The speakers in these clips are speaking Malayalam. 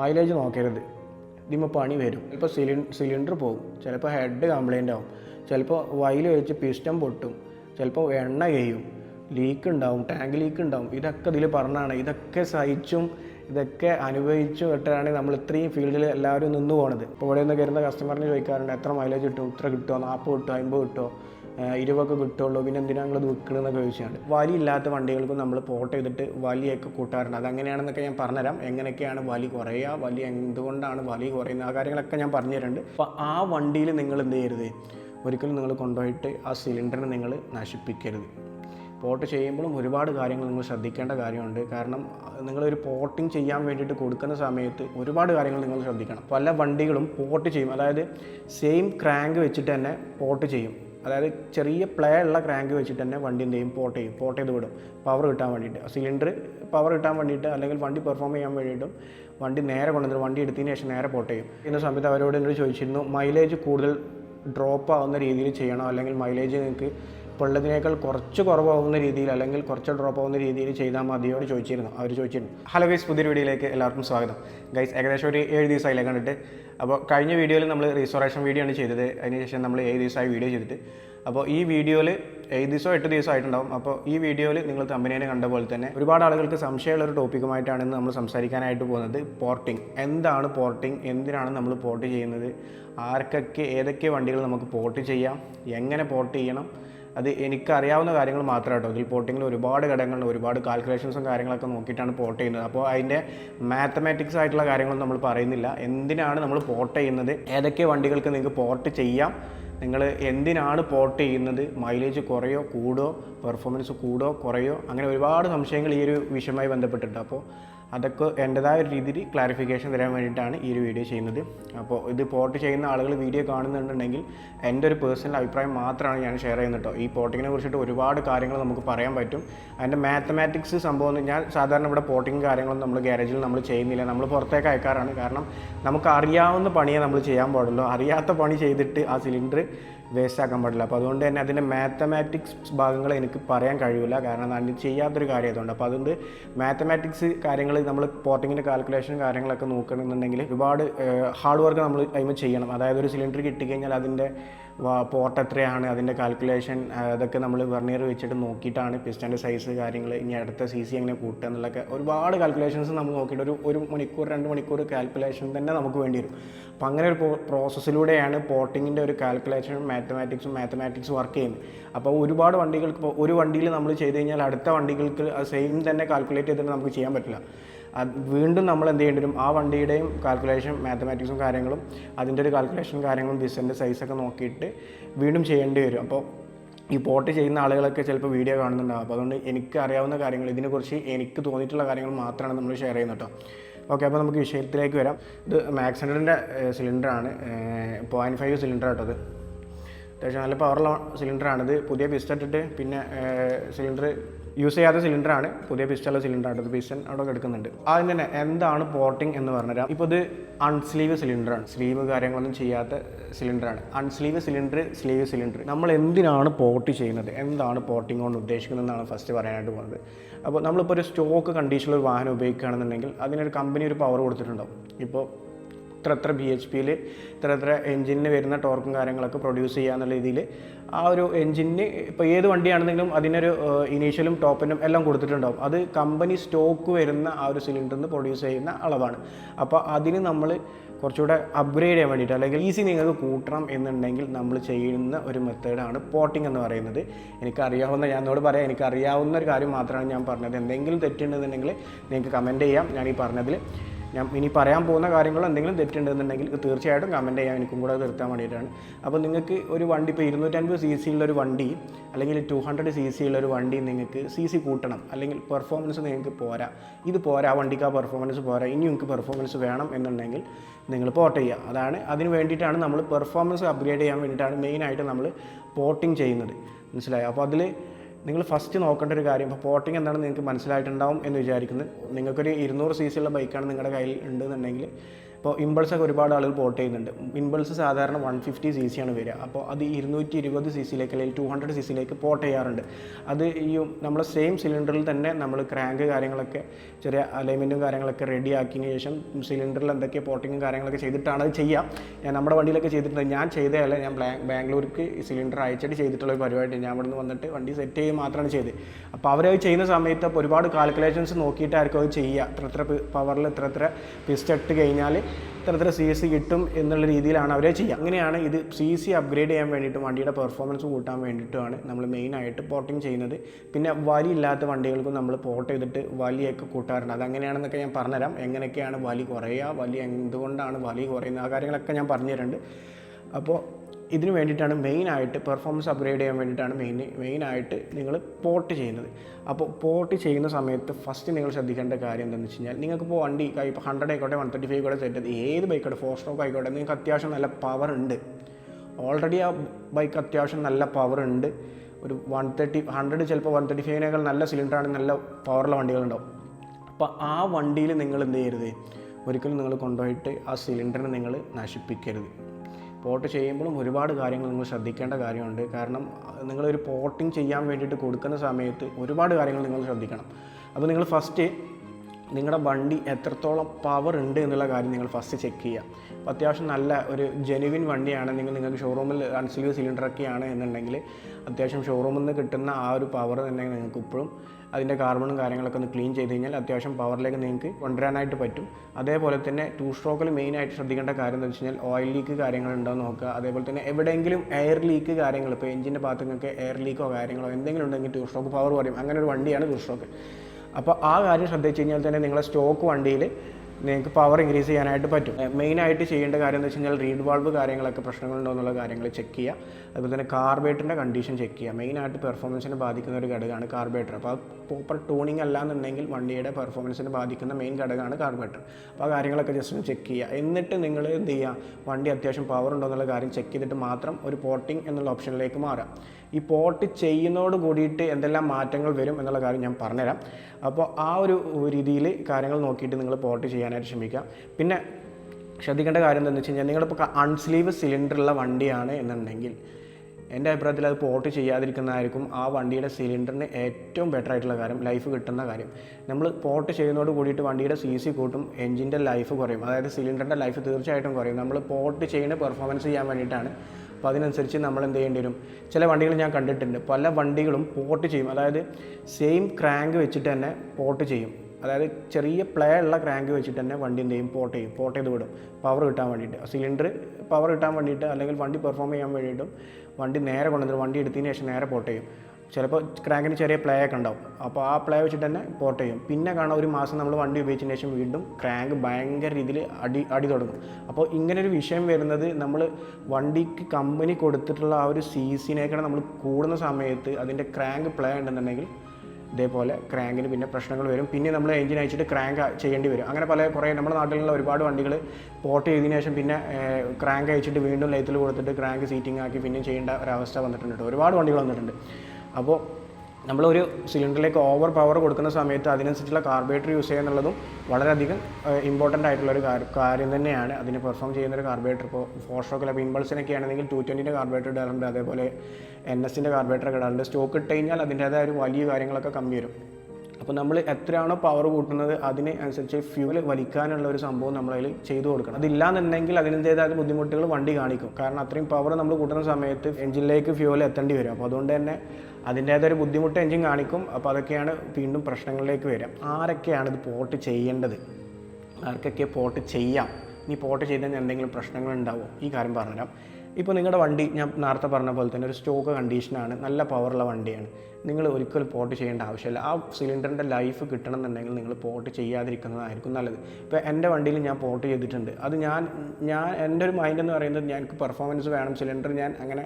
മൈലേജ് നോക്കരുത്. ഇതിമ്പോൾ പണി വരും. ഇപ്പോൾ സിലി സിലിണ്ടർ പോകും. ചിലപ്പോൾ ഹെഡ് കംപ്ലൈന്റ് ആവും. ചിലപ്പോൾ വയൽ വെച്ച് പിസ്റ്റം പൊട്ടും. ചിലപ്പോൾ എണ്ണ കഴിയും ലീക്ക് ഉണ്ടാവും. ടാങ്ക് ലീക്ക് ഉണ്ടാവും. ഇതൊക്കെ ഇതിൽ പറഞ്ഞാണ് ഇതൊക്കെ സഹിച്ചും ഇതൊക്കെ അനുഭവിച്ചു ഇട്ടാണ് നമ്മൾ ഇത്രയും ഫീൽഡിൽ എല്ലാവരും നിന്ന് പോണത്. ഇപ്പോൾ ഇവിടെ നിന്ന് കയറുന്ന കസ്റ്റമറിന് ചോദിക്കാറുണ്ട് എത്ര മൈലേജ് കിട്ടും? ഇത്ര കിട്ടുമോ നാൽപ്പത് കിട്ടുമോ അമ്പത് കിട്ടുമോ ഇരുപതൊക്കെ കിട്ടുള്ളൂ. പിന്നെ എന്തിനാ വിൽക്കണം വിൽക്കണമെന്നൊക്കെ ചോദിച്ചാണ് വലി ഇല്ലാത്ത വണ്ടികൾക്കും നമ്മൾ പോട്ട് ചെയ്തിട്ട് വലിയൊക്കെ കൂട്ടാറുണ്ട്. അതങ്ങനെയാണെന്നൊക്കെ ഞാൻ പറഞ്ഞുതരാം. എങ്ങനെയൊക്കെയാണ് വലി കുറയുക? വലി എന്തുകൊണ്ടാണ് വലി കുറയുന്നത്? ആ കാര്യങ്ങളൊക്കെ ഞാൻ പറഞ്ഞുതരുന്നുണ്ട്. അപ്പോൾ ആ വണ്ടിയിൽ നിങ്ങൾ എന്ത് ചെയ്യരുത്? ഒരിക്കലും നിങ്ങൾ കൊണ്ടുപോയിട്ട് ആ സിലിണ്ടറിനെ നിങ്ങൾ നശിപ്പിക്കരുത്. പോട്ട് ചെയ്യുമ്പോഴും ഒരുപാട് കാര്യങ്ങൾ നിങ്ങൾ ശ്രദ്ധിക്കേണ്ട കാര്യമുണ്ട്. കാരണം നിങ്ങളൊരു പോട്ടിങ് ചെയ്യാൻ വേണ്ടിയിട്ട് കൊടുക്കുന്ന സമയത്ത് ഒരുപാട് കാര്യങ്ങൾ നിങ്ങൾ ശ്രദ്ധിക്കണം. പല വണ്ടികളും പോട്ട് ചെയ്യും. അതായത് സെയിം ക്രാങ്ക് വെച്ചിട്ട് തന്നെ പോട്ട് ചെയ്യും. അതായത് ചെറിയ പ്ലേ ഉള്ള ക്രാങ്ക് വെച്ചിട്ട് തന്നെ വണ്ടി എന്ത് ചെയ്യും? പോട്ട് ചെയ്യും. പോട്ട് ചെയ്ത് വിടും. പവർ കിട്ടാൻ വേണ്ടിയിട്ട്. സിലിണ്ടർ പവർ കിട്ടാൻ വേണ്ടിയിട്ട് അല്ലെങ്കിൽ വണ്ടി പെർഫോം ചെയ്യാൻ വേണ്ടിയിട്ടും വണ്ടി നേരെ കൊണ്ടുവന്നിട്ട് വണ്ടി എടുത്തതിന് ശേഷം നേരെ പോട്ട് ചെയ്യും. ഇന്ന സമയത്ത് അവരോട് എന്നോട് ചോദിച്ചിരുന്നു മൈലേജ് കൂടുതൽ ഡ്രോപ്പ് ആവുന്ന രീതിയിൽ ചെയ്യണോ? അല്ലെങ്കിൽ മൈലേജ് നിങ്ങൾക്ക് ഇപ്പോൾ ഉള്ളതിനേക്കാൾ കുറച്ച് കുറവാകുന്ന രീതിയിൽ അല്ലെങ്കിൽ കുറച്ച് ഡ്രോപ്പ് ആവുന്ന രീതിയിൽ ചെയ്താൽ മതിയോട് ചോദിച്ചിരുന്നു. അവർ ചോദിച്ചിരുന്നു. ഹലോ ഗൈസ് പുതിയ വീഡിയോയിലേക്ക് എല്ലാവർക്കും സ്വാഗതം. ഗൈസ് ഏകദേശം ഒരു ഏഴ് ദിവസമായില്ലേ കണ്ടിട്ട്? അപ്പോൾ കഴിഞ്ഞ വീഡിയോയിൽ നമ്മൾ റീസ്റ്റോറേഷൻ വീഡിയോ ആണ് ചെയ്തത്. അതിനുശേഷം നമ്മൾ ഏഴ് ദിവസമായി വീഡിയോ ചെയ്തിട്ട്. അപ്പോൾ ഈ വീഡിയോയിൽ ഏഴ് ദിവസമോ എട്ട് ദിവസം ആയിട്ടുണ്ടാവും. അപ്പോൾ ഈ വീഡിയോയിൽ നിങ്ങൾ കമ്പനീനെ കണ്ട പോലെ തന്നെ ഒരുപാട് ആളുകൾക്ക് സംശയമുള്ള ഒരു ടോപ്പിക്കുമായിട്ടാണ് നമ്മൾ സംസാരിക്കാനായിട്ട് പോകുന്നത്. പോർട്ടിംഗ് എന്താണ് പോർട്ടിംഗ് എന്തിനാണ് നമ്മൾ പോർട്ട് ചെയ്യുന്നത്? ആർക്കൊക്കെ ഏതൊക്കെ വണ്ടികൾ നമുക്ക് പോർട്ട് ചെയ്യാം? എങ്ങനെ പോർട്ട് ചെയ്യണം? അത് എനിക്കറിയാവുന്ന കാര്യങ്ങൾ മാത്രമേ കേട്ടോ ഇതിൽ പോർട്ടിങ്ങിൽ ഒരുപാട് ഘടകങ്ങളുണ്ട് ഒരുപാട് കാൽക്കുലേഷൻസും കാര്യങ്ങളൊക്കെ നോക്കിയിട്ടാണ് പോർട്ട് ചെയ്യുന്നത്. അപ്പോൾ അതിന്റെ മാത്തമാറ്റിക്സ് ആയിട്ടുള്ള കാര്യങ്ങളൊന്നും നമ്മൾ പറയുന്നില്ല. എന്തിനാണ് നമ്മൾ പോർട്ട് ചെയ്യുന്നത്? ഏതൊക്കെ വണ്ടികൾക്ക് നിങ്ങൾക്ക് പോർട്ട് ചെയ്യാം? നിങ്ങൾ എന്തിനാണ് പോർട്ട് ചെയ്യുന്നത്? മൈലേജ് കുറയോ കൂടോ പെർഫോമൻസ് കൂടോ കുറയോ? അങ്ങനെ ഒരുപാട് സംശയങ്ങൾ ഈ ഒരു വിഷയമായി ബന്ധപ്പെട്ടിട്ടുണ്ട്. അപ്പോൾ അതൊക്കെ എന്റെതായ ഒരു രീതിയിൽ ക്ലാരിഫിക്കേഷൻ തരാൻ വേണ്ടിയിട്ടാണ് ഈ ഒരു വീഡിയോ ചെയ്യുന്നത്. അപ്പോൾ ഇത് പോർട്ട് ചെയ്യുന്ന ആളുകൾ വീഡിയോ കാണുന്നുണ്ടെങ്കിൽ എന്റെ ഒരു പേഴ്സണൽ അഭിപ്രായം മാത്രമാണ് ഞാൻ ഷെയർ ചെയ്യുന്നത് കേട്ടോ ഈ പോർട്ടിങ്ങിനെ കുറിച്ചിട്ട് ഒരുപാട് കാര്യങ്ങൾ നമുക്ക് പറയാൻ പറ്റും. അതിന്റെ മാത്തമാറ്റിക്സ് സംഭവം എന്ന് ഞാൻ സാധാരണ ഇവിടെ പോർട്ടിങ് കാര്യങ്ങളും നമ്മൾ ഗ്യാരേജിൽ നമ്മൾ ചെയ്യുന്നില്ല. നമ്മൾ പുറത്തേക്ക് അയക്കാറാണ്. കാരണം നമുക്ക് അറിയാവുന്ന പണിയെ നമ്മൾ ചെയ്യാൻ പാടുള്ളൂ. അറിയാത്ത പണി ചെയ്തിട്ട് ആ സിലിണ്ടർ വേസ്റ്റ് ആക്കാൻ പാടില്ല. അപ്പോൾ അതുകൊണ്ട് തന്നെ അതിന്റെ മാത്തമാറ്റിക്സ് ഭാഗങ്ങൾ എനിക്ക് പറയാൻ കഴിയില്ല കാരണം അത് ചെയ്യാത്തൊരു കാര്യമായതുകൊണ്ട് അപ്പോൾ അതുകൊണ്ട് മാത്തമാറ്റിക്സ് കാര്യങ്ങൾ നമ്മൾ പോർട്ടിങ്ങിന്റെ കാൽക്കുലേഷൻ കാര്യങ്ങളൊക്കെ നോക്കണമെന്നുണ്ടെങ്കിൽ ഒരുപാട് ഹാർഡ് വർക്ക് നമ്മൾ അതിന് ചെയ്യണം. അതായത് ഒരു സിലിണ്ടർ കിട്ടിക്കഴിഞ്ഞാൽ അതിന്റെ പോർട്ട് എത്രയാണ് അതിന്റെ കാൽക്കുലേഷൻ അതൊക്കെ നമ്മൾ വെർണിയർ വെച്ചിട്ട് നോക്കിയിട്ടാണ് പിസ്റ്റന്റെ സൈസ് കാര്യങ്ങൾ ഇനി അടുത്ത സി സി എങ്ങനെ കൂട്ടുക എന്നുള്ളതൊക്കെ ഒരുപാട് കാൽക്കുലേഷൻസ് നമ്മൾ നോക്കിയിട്ട് ഒരു ഒരു മണിക്കൂർ രണ്ട് മണിക്കൂർ കാൽക്കുലേഷൻ തന്നെ നമുക്ക് വേണ്ടി വരും. അപ്പം അങ്ങനെ ഒരു പ്രോസസ്സിലൂടെയാണ് പോർട്ടിങ്ങിന്റെ ഒരു കാൽക്കുലേഷൻ മാത്തമാറ്റിക്സും മാത്തമാറ്റിക്സ് വർക്ക് ചെയ്യുന്നത്. അപ്പോൾ ഒരുപാട് വണ്ടികൾക്ക് ഒരു വണ്ടിയിൽ നമ്മൾ ചെയ്ത് കഴിഞ്ഞാൽ അടുത്ത വണ്ടികൾക്ക് സെയിം തന്നെ കാൽക്കുലേറ്റ് ചെയ്തിട്ട് നമുക്ക് ചെയ്യാൻ പറ്റില്ല. വീണ്ടും നമ്മൾ എന്ത് ചെയ്യേണ്ടി വരും? ആ വണ്ടിയുടെയും കാൽക്കുലേഷൻ മാത്തമാറ്റിക്സും കാര്യങ്ങളും അതിന്റെ ഒരു കാൽക്കുലേഷൻ കാര്യങ്ങളും ബിസിന്റെ സൈസൊക്കെ നോക്കിയിട്ട് വീണ്ടും ചെയ്യേണ്ടി വരും. അപ്പോൾ ഈ പോർട്ട് ചെയ്യുന്ന ആളുകളൊക്കെ ചിലപ്പോൾ വീഡിയോ കാണുന്നുണ്ടാവും. അപ്പോൾ അതുകൊണ്ട് എനിക്ക് അറിയാവുന്ന കാര്യങ്ങൾ ഇതിനെക്കുറിച്ച് എനിക്ക് തോന്നിയിട്ടുള്ള കാര്യങ്ങൾ മാത്രമാണ് നമ്മൾ ഷെയർ ചെയ്യുന്നത് കേട്ടോ. ഓക്കെ അപ്പോൾ നമുക്ക് വിഷയത്തിലേക്ക് വരാം. ഇത് മാക്സ് ഹൺഡ്രഡിന്റെ സിലിണ്ടറാണ് പോയിന്റ് ഫൈവ് സിലിണ്ടർ കേട്ടോ അത് അത്യാവശ്യം നല്ല പവറുള്ള സിലിണ്ടറാണിത് പുതിയ പിസ്റ്റൺ ഇട്ടിട്ട് പിന്നെ സിലിണ്ടർ യൂസ് ചെയ്യാത്ത സിലിണ്ടറാണ്. പുതിയ പിസ്റ്റലുള്ള സിലിണ്ടറാണ് ഒരു പിസ്റ്റൻ അവിടെ എടുക്കുന്നുണ്ട് ആദ്യം തന്നെ എന്താണ് പോർട്ടിംഗ് എന്ന് പറഞ്ഞുതരാം. ഇപ്പോൾ ഇത് അൺസ്ലീവ് സിലിണ്ടറാണ് സ്ലീവ് കാര്യങ്ങളൊന്നും ചെയ്യാത്ത സിലിണ്ടറാണ് അൺസ്ലീവ് സിലിണ്ടർ സ്ലീവ് സിലിണ്ടർ നമ്മൾ എന്തിനാണ് പോർട്ട് ചെയ്യുന്നത്? എന്താണ് പോർട്ടിംഗ് കൊണ്ട് ഉദ്ദേശിക്കുന്നതെന്നാണ് ഫസ്റ്റ് പറയാനായിട്ട് പോകുന്നത്. അപ്പോൾ നമ്മളിപ്പോൾ ഒരു സ്റ്റോക്ക് കണ്ടീഷനിൽ ഒരു വാഹനം ഉപയോഗിക്കുകയാണെന്നുണ്ടെങ്കിൽ അതിനൊരു കമ്പനി ഒരു പവർ കൊടുത്തിട്ടുണ്ടാവും. ഇപ്പോൾ ഇത്ര ഇത്ര ബി എച്ച് പിയിൽ ഇത്ര ഇത്ര എൻജിന് വരുന്ന ടോർക്കും കാര്യങ്ങളൊക്കെ പ്രൊഡ്യൂസ് ചെയ്യുക എന്നുള്ള രീതിയിൽ ആ ഒരു എൻജിന് ഇപ്പോൾ ഏത് വണ്ടിയാണെന്നെങ്കിലും അതിനൊരു ഇനീഷ്യലും ടോപ്പിനും എല്ലാം കൊടുത്തിട്ടുണ്ടാവും. അത് കമ്പനി സ്റ്റോക്ക് വരുന്ന ആ ഒരു സിലിണ്ടറിൽ നിന്ന് പ്രൊഡ്യൂസ് ചെയ്യുന്ന അളവാണ്. അപ്പോൾ അതിന് നമ്മൾ കുറച്ചുകൂടെ അപ്ഗ്രേഡ് ചെയ്യാൻ വേണ്ടിയിട്ട് അല്ലെങ്കിൽ ഈസി നിങ്ങൾക്ക് കൂട്ടണം എന്നുണ്ടെങ്കിൽ നമ്മൾ ചെയ്യുന്ന ഒരു മെത്തേഡാണ് പോട്ടിംഗ് എന്ന് പറയുന്നത്. എനിക്കറിയാവുന്ന ഞാൻ എന്നോട് പറയാം എനിക്കറിയാവുന്ന ഒരു കാര്യം മാത്രമാണ് ഞാൻ പറഞ്ഞത്. എന്തെങ്കിലും തെറ്റുണ്ടെന്നുണ്ടെങ്കിൽ നിങ്ങൾക്ക് കമന്റ് ചെയ്യാം. ഞാൻ ഈ പറഞ്ഞതിൽ ഞാൻ ഇനി പറയാൻ പോകുന്ന കാര്യങ്ങൾ എന്തെങ്കിലും തെറ്റുണ്ടെന്നുണ്ടെങ്കിൽ തീർച്ചയായിട്ടും കമന്റ് ചെയ്യാം എനിക്കും കൂടെ തീർത്താൻ വേണ്ടിയിട്ടാണ്. അപ്പോൾ നിങ്ങൾക്ക് ഒരു വണ്ടി ഇപ്പോൾ ഇരുന്നൂറ്റൻപത് സി സി ഉള്ളൊരു വണ്ടി അല്ലെങ്കിൽ ടു ഹൺഡ്രഡ് സി സി ഉള്ളൊരു വണ്ടി നിങ്ങൾക്ക് സി സി കൂട്ടണം അല്ലെങ്കിൽ പെർഫോമൻസ് നിങ്ങൾക്ക് പോരാ. ഇത് പോരാ വണ്ടിക്ക് ആ പെർഫോമൻസ് പോരാ. ഇനി നിങ്ങൾക്ക് പെർഫോമൻസ് വേണം എന്നുണ്ടെങ്കിൽ നിങ്ങൾ പോർട്ട് ചെയ്യുക. അതാണ് അതിന് വേണ്ടിയിട്ടാണ് നമ്മൾ പെർഫോമൻസ് അപ്ഗ്രേഡ് ചെയ്യാൻ വേണ്ടിയിട്ടാണ് മെയിനായിട്ട് നമ്മൾ പോർട്ടിങ് ചെയ്യുന്നത്. മനസ്സിലായോ? അപ്പോൾ അതിൽ നിങ്ങൾ ഫസ്റ്റ് നോക്കേണ്ട ഒരു കാര്യം ഇപ്പോൾ പോർട്ടിംഗ് എന്താണെന്ന് നിങ്ങൾക്ക് മനസ്സിലായിട്ടുണ്ടാവും എന്ന് വിചാരിക്കുന്നത് നിങ്ങൾക്കൊരു ഇരുന്നൂറ് സി സി ഉള്ള ബൈക്കാണ് നിങ്ങളുടെ കയ്യിൽ ഉണ്ടെന്നുണ്ടെങ്കിൽ ഇപ്പോൾ ഇമ്പൾസ് ഒക്കെ ഒരുപാട് ആളുകൾ പോർട്ട് ചെയ്യുന്നുണ്ട്. ഇമ്പൾസ് സാധാരണ വൺ ഫിഫ്റ്റി സി സി ആണ് വരിക. അപ്പോൾ അത് ഇരുന്നൂറ്റി ഇരുപത് സി സിയിലേക്ക് അല്ലെങ്കിൽ ടു ഹൺഡ്രഡ് സി സിയിലേക്ക് പോർട്ട് ചെയ്യാറുണ്ട്. അത് ഈ നമ്മൾ സെയിം സിലിണ്ടറിൽ തന്നെ നമ്മൾ ക്രാങ്ക് കാര്യങ്ങളൊക്കെ ചെറിയ അലൈൻമെന്റും കാര്യങ്ങളൊക്കെ റെഡി ആക്കിയതിന് ശേഷം സിലിണ്ടറിൽ എന്തൊക്കെ പോർട്ടിങ്ങും കാര്യങ്ങളൊക്കെ ചെയ്തിട്ടാണ് അത് ചെയ്യുക ഞാൻ നമ്മുടെ വണ്ടിയിലൊക്കെ ചെയ്തിട്ടുണ്ട്. ഞാൻ ചെയ്തതല്ല. ഞാൻ ബാംഗ്ലൂർക്ക് സിലിണ്ടർ അയച്ചിട്ട് ചെയ്തിട്ടുള്ള ഒരു പരിപാടി ഞാൻ അവിടെ നിന്ന് വന്നിട്ട് വണ്ടി സെറ്റ് ചെയ്യുക മാത്രമാണ് ചെയ്ത് അപ്പോൾ അവരത് ചെയ്യുന്ന സമയത്ത് അപ്പോൾ ഒരുപാട് കാൽക്കുലേഷൻസ് നോക്കിയിട്ടായിരിക്കും അത് ചെയ്യുക ഇത്ര ഇത്ര പവറിൽ ഇത്ര ഇത്ര പിസ്റ്റ് ഇട്ട് കഴിഞ്ഞാൽ ഇത്ര സി എസ് കിട്ടും എന്നുള്ള രീതിയിലാണ് അവരെ ചെയ്യുക. അങ്ങനെയാണ് ഇത് സി സി അപ്ഗ്രേഡ് ചെയ്യാൻ വേണ്ടിയിട്ടും വണ്ടിയുടെ പെർഫോമൻസ് കൂട്ടാൻ വേണ്ടിയിട്ടുമാണ് നമ്മൾ മെയിനായിട്ട് പോർട്ടിങ് ചെയ്യുന്നത്. പിന്നെ വലി ഇല്ലാത്ത വണ്ടികൾക്കും നമ്മൾ പോർട്ട് ചെയ്തിട്ട് വലിയൊക്കെ കൂട്ടാറുണ്ട്. അതെങ്ങനെയാണെന്നൊക്കെ ഞാൻ പറഞ്ഞുതരാം. എങ്ങനെയൊക്കെയാണ് വലി കുറയുക വലി എന്തുകൊണ്ടാണ് വലി കുറയുന്നത് ആ കാര്യങ്ങളൊക്കെ ഞാൻ പറഞ്ഞുതരുന്നുണ്ട്. അപ്പോൾ ഇതിന് വേണ്ടിയിട്ടാണ് മെയിനായിട്ട് പെർഫോമൻസ് അപ്ഗ്രേഡ് ചെയ്യാൻ വേണ്ടിയിട്ടാണ് മെയിൻ മെയിനായിട്ട് നിങ്ങൾ പോർട്ട് ചെയ്യുന്നത്. അപ്പോൾ പോർട്ട് ചെയ്യുന്ന സമയത്ത് ഫസ്റ്റ് നിങ്ങൾ ശ്രദ്ധിക്കേണ്ട കാര്യം എന്താണെന്ന് വെച്ച് കഴിഞ്ഞാൽ നിങ്ങൾക്ക് ഇപ്പോൾ വണ്ടി ഇപ്പോൾ ഹൺഡ്രഡ് ആയിക്കോട്ടെ വൺ തേർട്ടി ഫൈവ് കൂടെ സെറ്റ് ഏത് ബൈക്കോട്ടെ ഫോർ സ്ട്രോക്ക് ആയിക്കോട്ടെ നിങ്ങൾക്ക് അത്യാവശ്യം നല്ല പവർ ഉണ്ട്. ഓൾറെഡി ആ ബൈക്ക് അത്യാവശ്യം നല്ല പവർ ഉണ്ട്. ഒരു വൺ തേർട്ടി ഹൺഡ്രഡ് ചിലപ്പോൾ വൺ തേർട്ടി ഫൈവിനേക്കാൾ നല്ല സിലിണ്ടറാണ് നല്ല പവറുള്ള വണ്ടികളുണ്ടാവും. അപ്പോൾ ആ വണ്ടിയിൽ നിങ്ങൾ എന്ത് ചെയ്യരുത്? ഒരിക്കലും നിങ്ങൾ കൊണ്ടുപോയിട്ട് ആ സിലിണ്ടറിനെ നിങ്ങൾ നശിപ്പിക്കരുത്. പോർട്ട് ചെയ്യുമ്പോഴും ഒരുപാട് കാര്യങ്ങൾ നിങ്ങൾ ശ്രദ്ധിക്കേണ്ട കാര്യമുണ്ട്. കാരണം നിങ്ങളൊരു പോർട്ടിങ് ചെയ്യാൻ വേണ്ടിയിട്ട് കൊടുക്കുന്ന സമയത്ത് ഒരുപാട് കാര്യങ്ങൾ നിങ്ങൾ ശ്രദ്ധിക്കണം. അപ്പോൾ നിങ്ങൾ ഫസ്റ്റ് നിങ്ങളുടെ വണ്ടി എത്രത്തോളം പവർ ഉണ്ട് എന്നുള്ള കാര്യം നിങ്ങൾ ഫസ്റ്റ് ചെക്ക് ചെയ്യുക. അപ്പോൾ അത്യാവശ്യം നല്ല ഒരു ജെനുവിൻ വണ്ടിയാണ്. നിങ്ങൾ നിങ്ങൾക്ക് ഷോറൂമിൽ അൺസിലിവ് സിലിണ്ടറൊക്കെയാണ് എന്നുണ്ടെങ്കിൽ അത്യാവശ്യം ഷോറൂമിൽ നിന്ന് കിട്ടുന്ന ആ ഒരു പവർ തന്നെ നിങ്ങൾക്ക് ഇപ്പോഴും അതിന്റെ കാർബണും കാര്യങ്ങളൊക്കെ ഒന്ന് ക്ലീൻ ചെയ്ത് കഴിഞ്ഞാൽ അത്യാവശ്യം പവറിലേക്ക് നിങ്ങൾക്ക് കൊണ്ടുവരാനായിട്ട് പറ്റും. അതേപോലെ തന്നെ ടൂ സ്ട്രോക്കിൽ മെയിനായിട്ട് ശ്രദ്ധിക്കേണ്ട കാര്യം എന്ന് വെച്ച് കഴിഞ്ഞാൽ ഓയിൽ ലീക്ക് കാര്യങ്ങളുണ്ടോ എന്ന് നോക്കുക. അതേപോലെ തന്നെ എവിടെയെങ്കിലും എയർ ലീക്ക് കാര്യങ്ങൾ ഇപ്പോൾ എഞ്ചിന്റെ ഭാഗത്ത് എയർ ലീക്കോ കാര്യങ്ങളോ എന്തെങ്കിലും ഉണ്ടെങ്കിൽ ടൂ സ്ട്രോക്ക് പവർ കുറയും. അങ്ങനെ ഒരു വണ്ടിയാണ് ടൂ സ്ട്രോക്ക് അപ്പോൾ ആ കാര്യം ശ്രദ്ധിച്ച് കഴിഞ്ഞാൽ തന്നെ നിങ്ങളെ സ്റ്റോക്ക് വണ്ടിയിൽ നിങ്ങൾക്ക് പവർ ഇൻക്രീസ് ചെയ്യാനായിട്ട് പറ്റും. മെയിൻ ആയിട്ട് ചെയ്യേണ്ട കാര്യം എന്ന് വെച്ച് കഴിഞ്ഞാൽ റീഡ് വാൾവ് കാര്യങ്ങളൊക്കെ പ്രശ്നങ്ങളുണ്ടോ എന്നുള്ള കാര്യങ്ങൾ ചെക്ക് ചെയ്യുക. അതുപോലെ തന്നെ കാർബേറ്ററിന്റെ കണ്ടീഷൻ ചെക്ക് ചെയ്യുക. മെയിനായിട്ട് പെർഫോമൻസിനെ ബാധിക്കുന്ന ഒരു ഘടകമാണ് കാർബേറ്റർ അപ്പോൾ അത് പ്രോപ്പർ ടൂണിങ് അല്ലാന്നുണ്ടെങ്കിൽ വണ്ടിയുടെ പെർഫോമൻസിനെ ബാധിക്കുന്ന മെയിൻ ഘടകമാണ് കാർബേറ്റർ അപ്പോൾ ആ കാര്യങ്ങളൊക്കെ ജസ്റ്റ് ഒന്ന് ചെക്ക് ചെയ്യുക. എന്നിട്ട് നിങ്ങൾ എന്ത് ചെയ്യുക? വണ്ടി അത്യാവശ്യം പവർ ഉണ്ടോ എന്നുള്ള കാര്യം ചെക്ക് ചെയ്തിട്ട് മാത്രം ഒരു പോർട്ടിംഗ് എന്നുള്ള ഓപ്ഷനിലേക്ക് മാറാം ഈ പോർട്ട് ചെയ്യുന്നതോട് കൂടിയിട്ട് എന്തെല്ലാം മാറ്റങ്ങൾ വരും എന്നുള്ള കാര്യം ഞാൻ പറഞ്ഞുതരാം. അപ്പോൾ ആ ഒരു രീതിയിൽ കാര്യങ്ങൾ നോക്കിയിട്ട് നിങ്ങൾ പോർട്ട് ചെയ്യാനായിട്ട് ശ്രമിക്കുക. പിന്നെ ശ്രദ്ധിക്കേണ്ട കാര്യം എന്താണെന്ന് വെച്ച് കഴിഞ്ഞാൽ നിങ്ങളിപ്പോൾ അൺസ്ലീവ് സിലിണ്ടറുള്ള വണ്ടിയാണ് എന്നുണ്ടെങ്കിൽ എന്റെ അഭിപ്രായത്തിൽ അത് പോർട്ട് ചെയ്യാതിരിക്കുന്നതായിരിക്കും ആ വണ്ടിയുടെ സിലിണ്ടറിന് ഏറ്റവും ബെറ്റർ ആയിട്ടുള്ള കാര്യം ലൈഫ് കിട്ടുന്ന കാര്യം. നമ്മൾ പോർട്ട് ചെയ്യുന്നതോട് കൂടിയിട്ട് വണ്ടിയുടെ സി സി കൂട്ടും എഞ്ചിന്റെ ലൈഫ് കുറയും. അതായത് സിലിണ്ടറിന്റെ ലൈഫ് തീർച്ചയായിട്ടും കുറയും. നമ്മൾ പോർട്ട് ചെയ്യുന്ന പെർഫോമൻസ് ചെയ്യാൻ വേണ്ടിയിട്ടാണ്. അപ്പോൾ അതിനനുസരിച്ച് നമ്മൾ എന്ത് ചെയ്യേണ്ടി വരും? ചില വണ്ടികൾ ഞാൻ കണ്ടിട്ടുണ്ട്. പല വണ്ടികളും പോർട്ട് ചെയ്യും. അതായത് സെയിം ക്രാങ്ക് വെച്ചിട്ട് തന്നെ പോർട്ട് ചെയ്യും. അതായത് ചെറിയ പ്ലേ ഉള്ള ക്രാങ്ക് വെച്ചിട്ട് തന്നെ വണ്ടി എന്ത് ചെയ്യും പോർട്ട് ചെയ്ത് വിടും. പവർ കിട്ടാൻ വേണ്ടിയിട്ട്. സിലിണ്ടർ പവർ കിട്ടാൻ വേണ്ടിയിട്ട് അല്ലെങ്കിൽ വണ്ടി പെർഫോം ചെയ്യാൻ വേണ്ടിയിട്ടും വണ്ടി നേരെ കൊണ്ടുവന്നിട്ട് വണ്ടി എടുത്തതിന് ശേഷം നേരെ പോർട്ട് ചെയ്യും. ചിലപ്പോൾ ക്രാങ്കിന് ചെറിയ പ്ലേ ഒക്കെ ഉണ്ടാവും. അപ്പോൾ ആ പ്ലേ വെച്ചിട്ട് തന്നെ പോർട്ട് ചെയ്യും. പിന്നെ കാണാം ഒരു മാസം നമ്മൾ വണ്ടി ഉപയോഗിച്ചതിന് ശേഷം വീണ്ടും ക്രാങ്ക് ഭയങ്കര രീതിയിൽ അടി അടി തുടങ്ങും. അപ്പോൾ ഇങ്ങനൊരു വിഷയം വരുന്നത് നമ്മൾ വണ്ടിക്ക് കമ്പനി കൊടുത്തിട്ടുള്ള ആ ഒരു സീസിനേക്കാണ് നമ്മൾ കൂടുന്ന സമയത്ത് അതിന്റെ ക്രാങ്ക് പ്ലേ ഉണ്ടെന്നുണ്ടെങ്കിൽ ഇതേപോലെ ക്രാങ്കിന് പിന്നെ പ്രശ്നങ്ങൾ വരും. പിന്നെ നമ്മൾ എഞ്ചിൻ അയച്ചിട്ട് ക്രാങ്ക് ചെയ്യേണ്ടി വരും. അങ്ങനെ പല കുറേ നമ്മുടെ നാട്ടിലുള്ള ഒരുപാട് വണ്ടികൾ പോർട്ട് ചെയ്തതിനു ശേഷം പിന്നെ ക്രാങ്ക് അയച്ചിട്ട് വീണ്ടും ലൈത്തിൽ കൊടുത്തിട്ട് ക്രാങ്ക് സീറ്റിംഗ് ആക്കി പിന്നെ ചെയ്യേണ്ട ഒരവസ്ഥ വന്നിട്ടുണ്ട് ഒരുപാട് വണ്ടികൾ വന്നിട്ടുണ്ട്. അപ്പോൾ നമ്മളൊരു സിലിണ്ടറിലേക്ക് ഓവർ പവർ കൊടുക്കുന്ന സമയത്ത് അതിനനുസരിച്ചുള്ള കാർബേറ്റർ യൂസ് ചെയ്യുക എന്നുള്ളതും വളരെയധികം ഇമ്പോർട്ടന്റ് ആയിട്ടുള്ള ഒരു കാര്യം തന്നെയാണ്. അതിന് പെർഫോം ചെയ്യുന്ന ഒരു കാർബേറ്റർ ഇപ്പോൾ ഫോർ സ്ട്രോക്കിൽ അപ്പോൾ ഇമ്പൾസിനൊക്കെ ആണെങ്കിൽ ടു ട്വന്റിന്റെ കാർബേറ്റർ ഇടാറുണ്ട്. അതേപോലെ എൻ എസിന്റെ കാർബേറ്റർ ഇടാറുണ്ട്. സ്റ്റോക്ക് ഇട്ട് കഴിഞ്ഞാൽ അതിന്റേതായ ഒരു വലിയ കാര്യങ്ങളൊക്കെ കമ്മി വരും അപ്പോൾ നമ്മൾ എത്രയാണോ പവർ കൂട്ടുന്നത് അതിന് അനുസരിച്ച് ഫ്യൂവൽ വലിക്കാനുള്ള ഒരു സംഭവം നമ്മളതിൽ ചെയ്തു കൊടുക്കണം. അതില്ലാന്നുണ്ടെങ്കിൽ അതിന്റേതായ ബുദ്ധിമുട്ടുകൾ വണ്ടി കാണിക്കും. കാരണം അത്രയും പവർ നമ്മൾ കൂട്ടുന്ന സമയത്ത് എഞ്ചിനിലേക്ക് ഫ്യൂവൽ എത്തേണ്ടി വരും. അപ്പോൾ അതുകൊണ്ട് തന്നെ അതിന്റേതായ ഒരു ബുദ്ധിമുട്ട് എഞ്ചിൻ കാണിക്കും. അപ്പോൾ അതൊക്കെയാണ് വീണ്ടും പ്രശ്നങ്ങളിലേക്ക് വരിക ആരൊക്കെയാണ് ഇത് പോർട്ട് ചെയ്യേണ്ടത്? ആർക്കൊക്കെ പോർട്ട് ചെയ്യാം? ഇനി പോർട്ട് ചെയ്താൽ എന്തെങ്കിലും പ്രശ്നങ്ങൾ ഉണ്ടാവും? ഈ കാര്യം പറഞ്ഞുതരാം. ഇപ്പോൾ നിങ്ങളുടെ വണ്ടി ഞാൻ നേരത്തെ പറഞ്ഞ പോലെ തന്നെ ഒരു സ്റ്റോക്ക് കണ്ടീഷനാണ് നല്ല പവറുള്ള വണ്ടിയാണ്. നിങ്ങൾ ഒരിക്കലും പോർട്ട് ചെയ്യേണ്ട ആവശ്യമില്ല. ആ സിലിണ്ടറിന്റെ ലൈഫ് കിട്ടണമെന്നുണ്ടെങ്കിൽ നിങ്ങൾ പോർട്ട് ചെയ്യാതിരിക്കുന്നതായിരിക്കും നല്ലത്. ഇപ്പോൾ എന്റെ വണ്ടിയിൽ ഞാൻ പോർട്ട് ചെയ്തിട്ടുണ്ട്. അത് ഞാൻ ഞാൻ എന്റെ ഒരു മൈൻഡ് എന്ന് പറയുന്നത് ഞാൻ എനിക്ക് പെർഫോമൻസ് വേണം സിലിണ്ടർ ഞാൻ അങ്ങനെ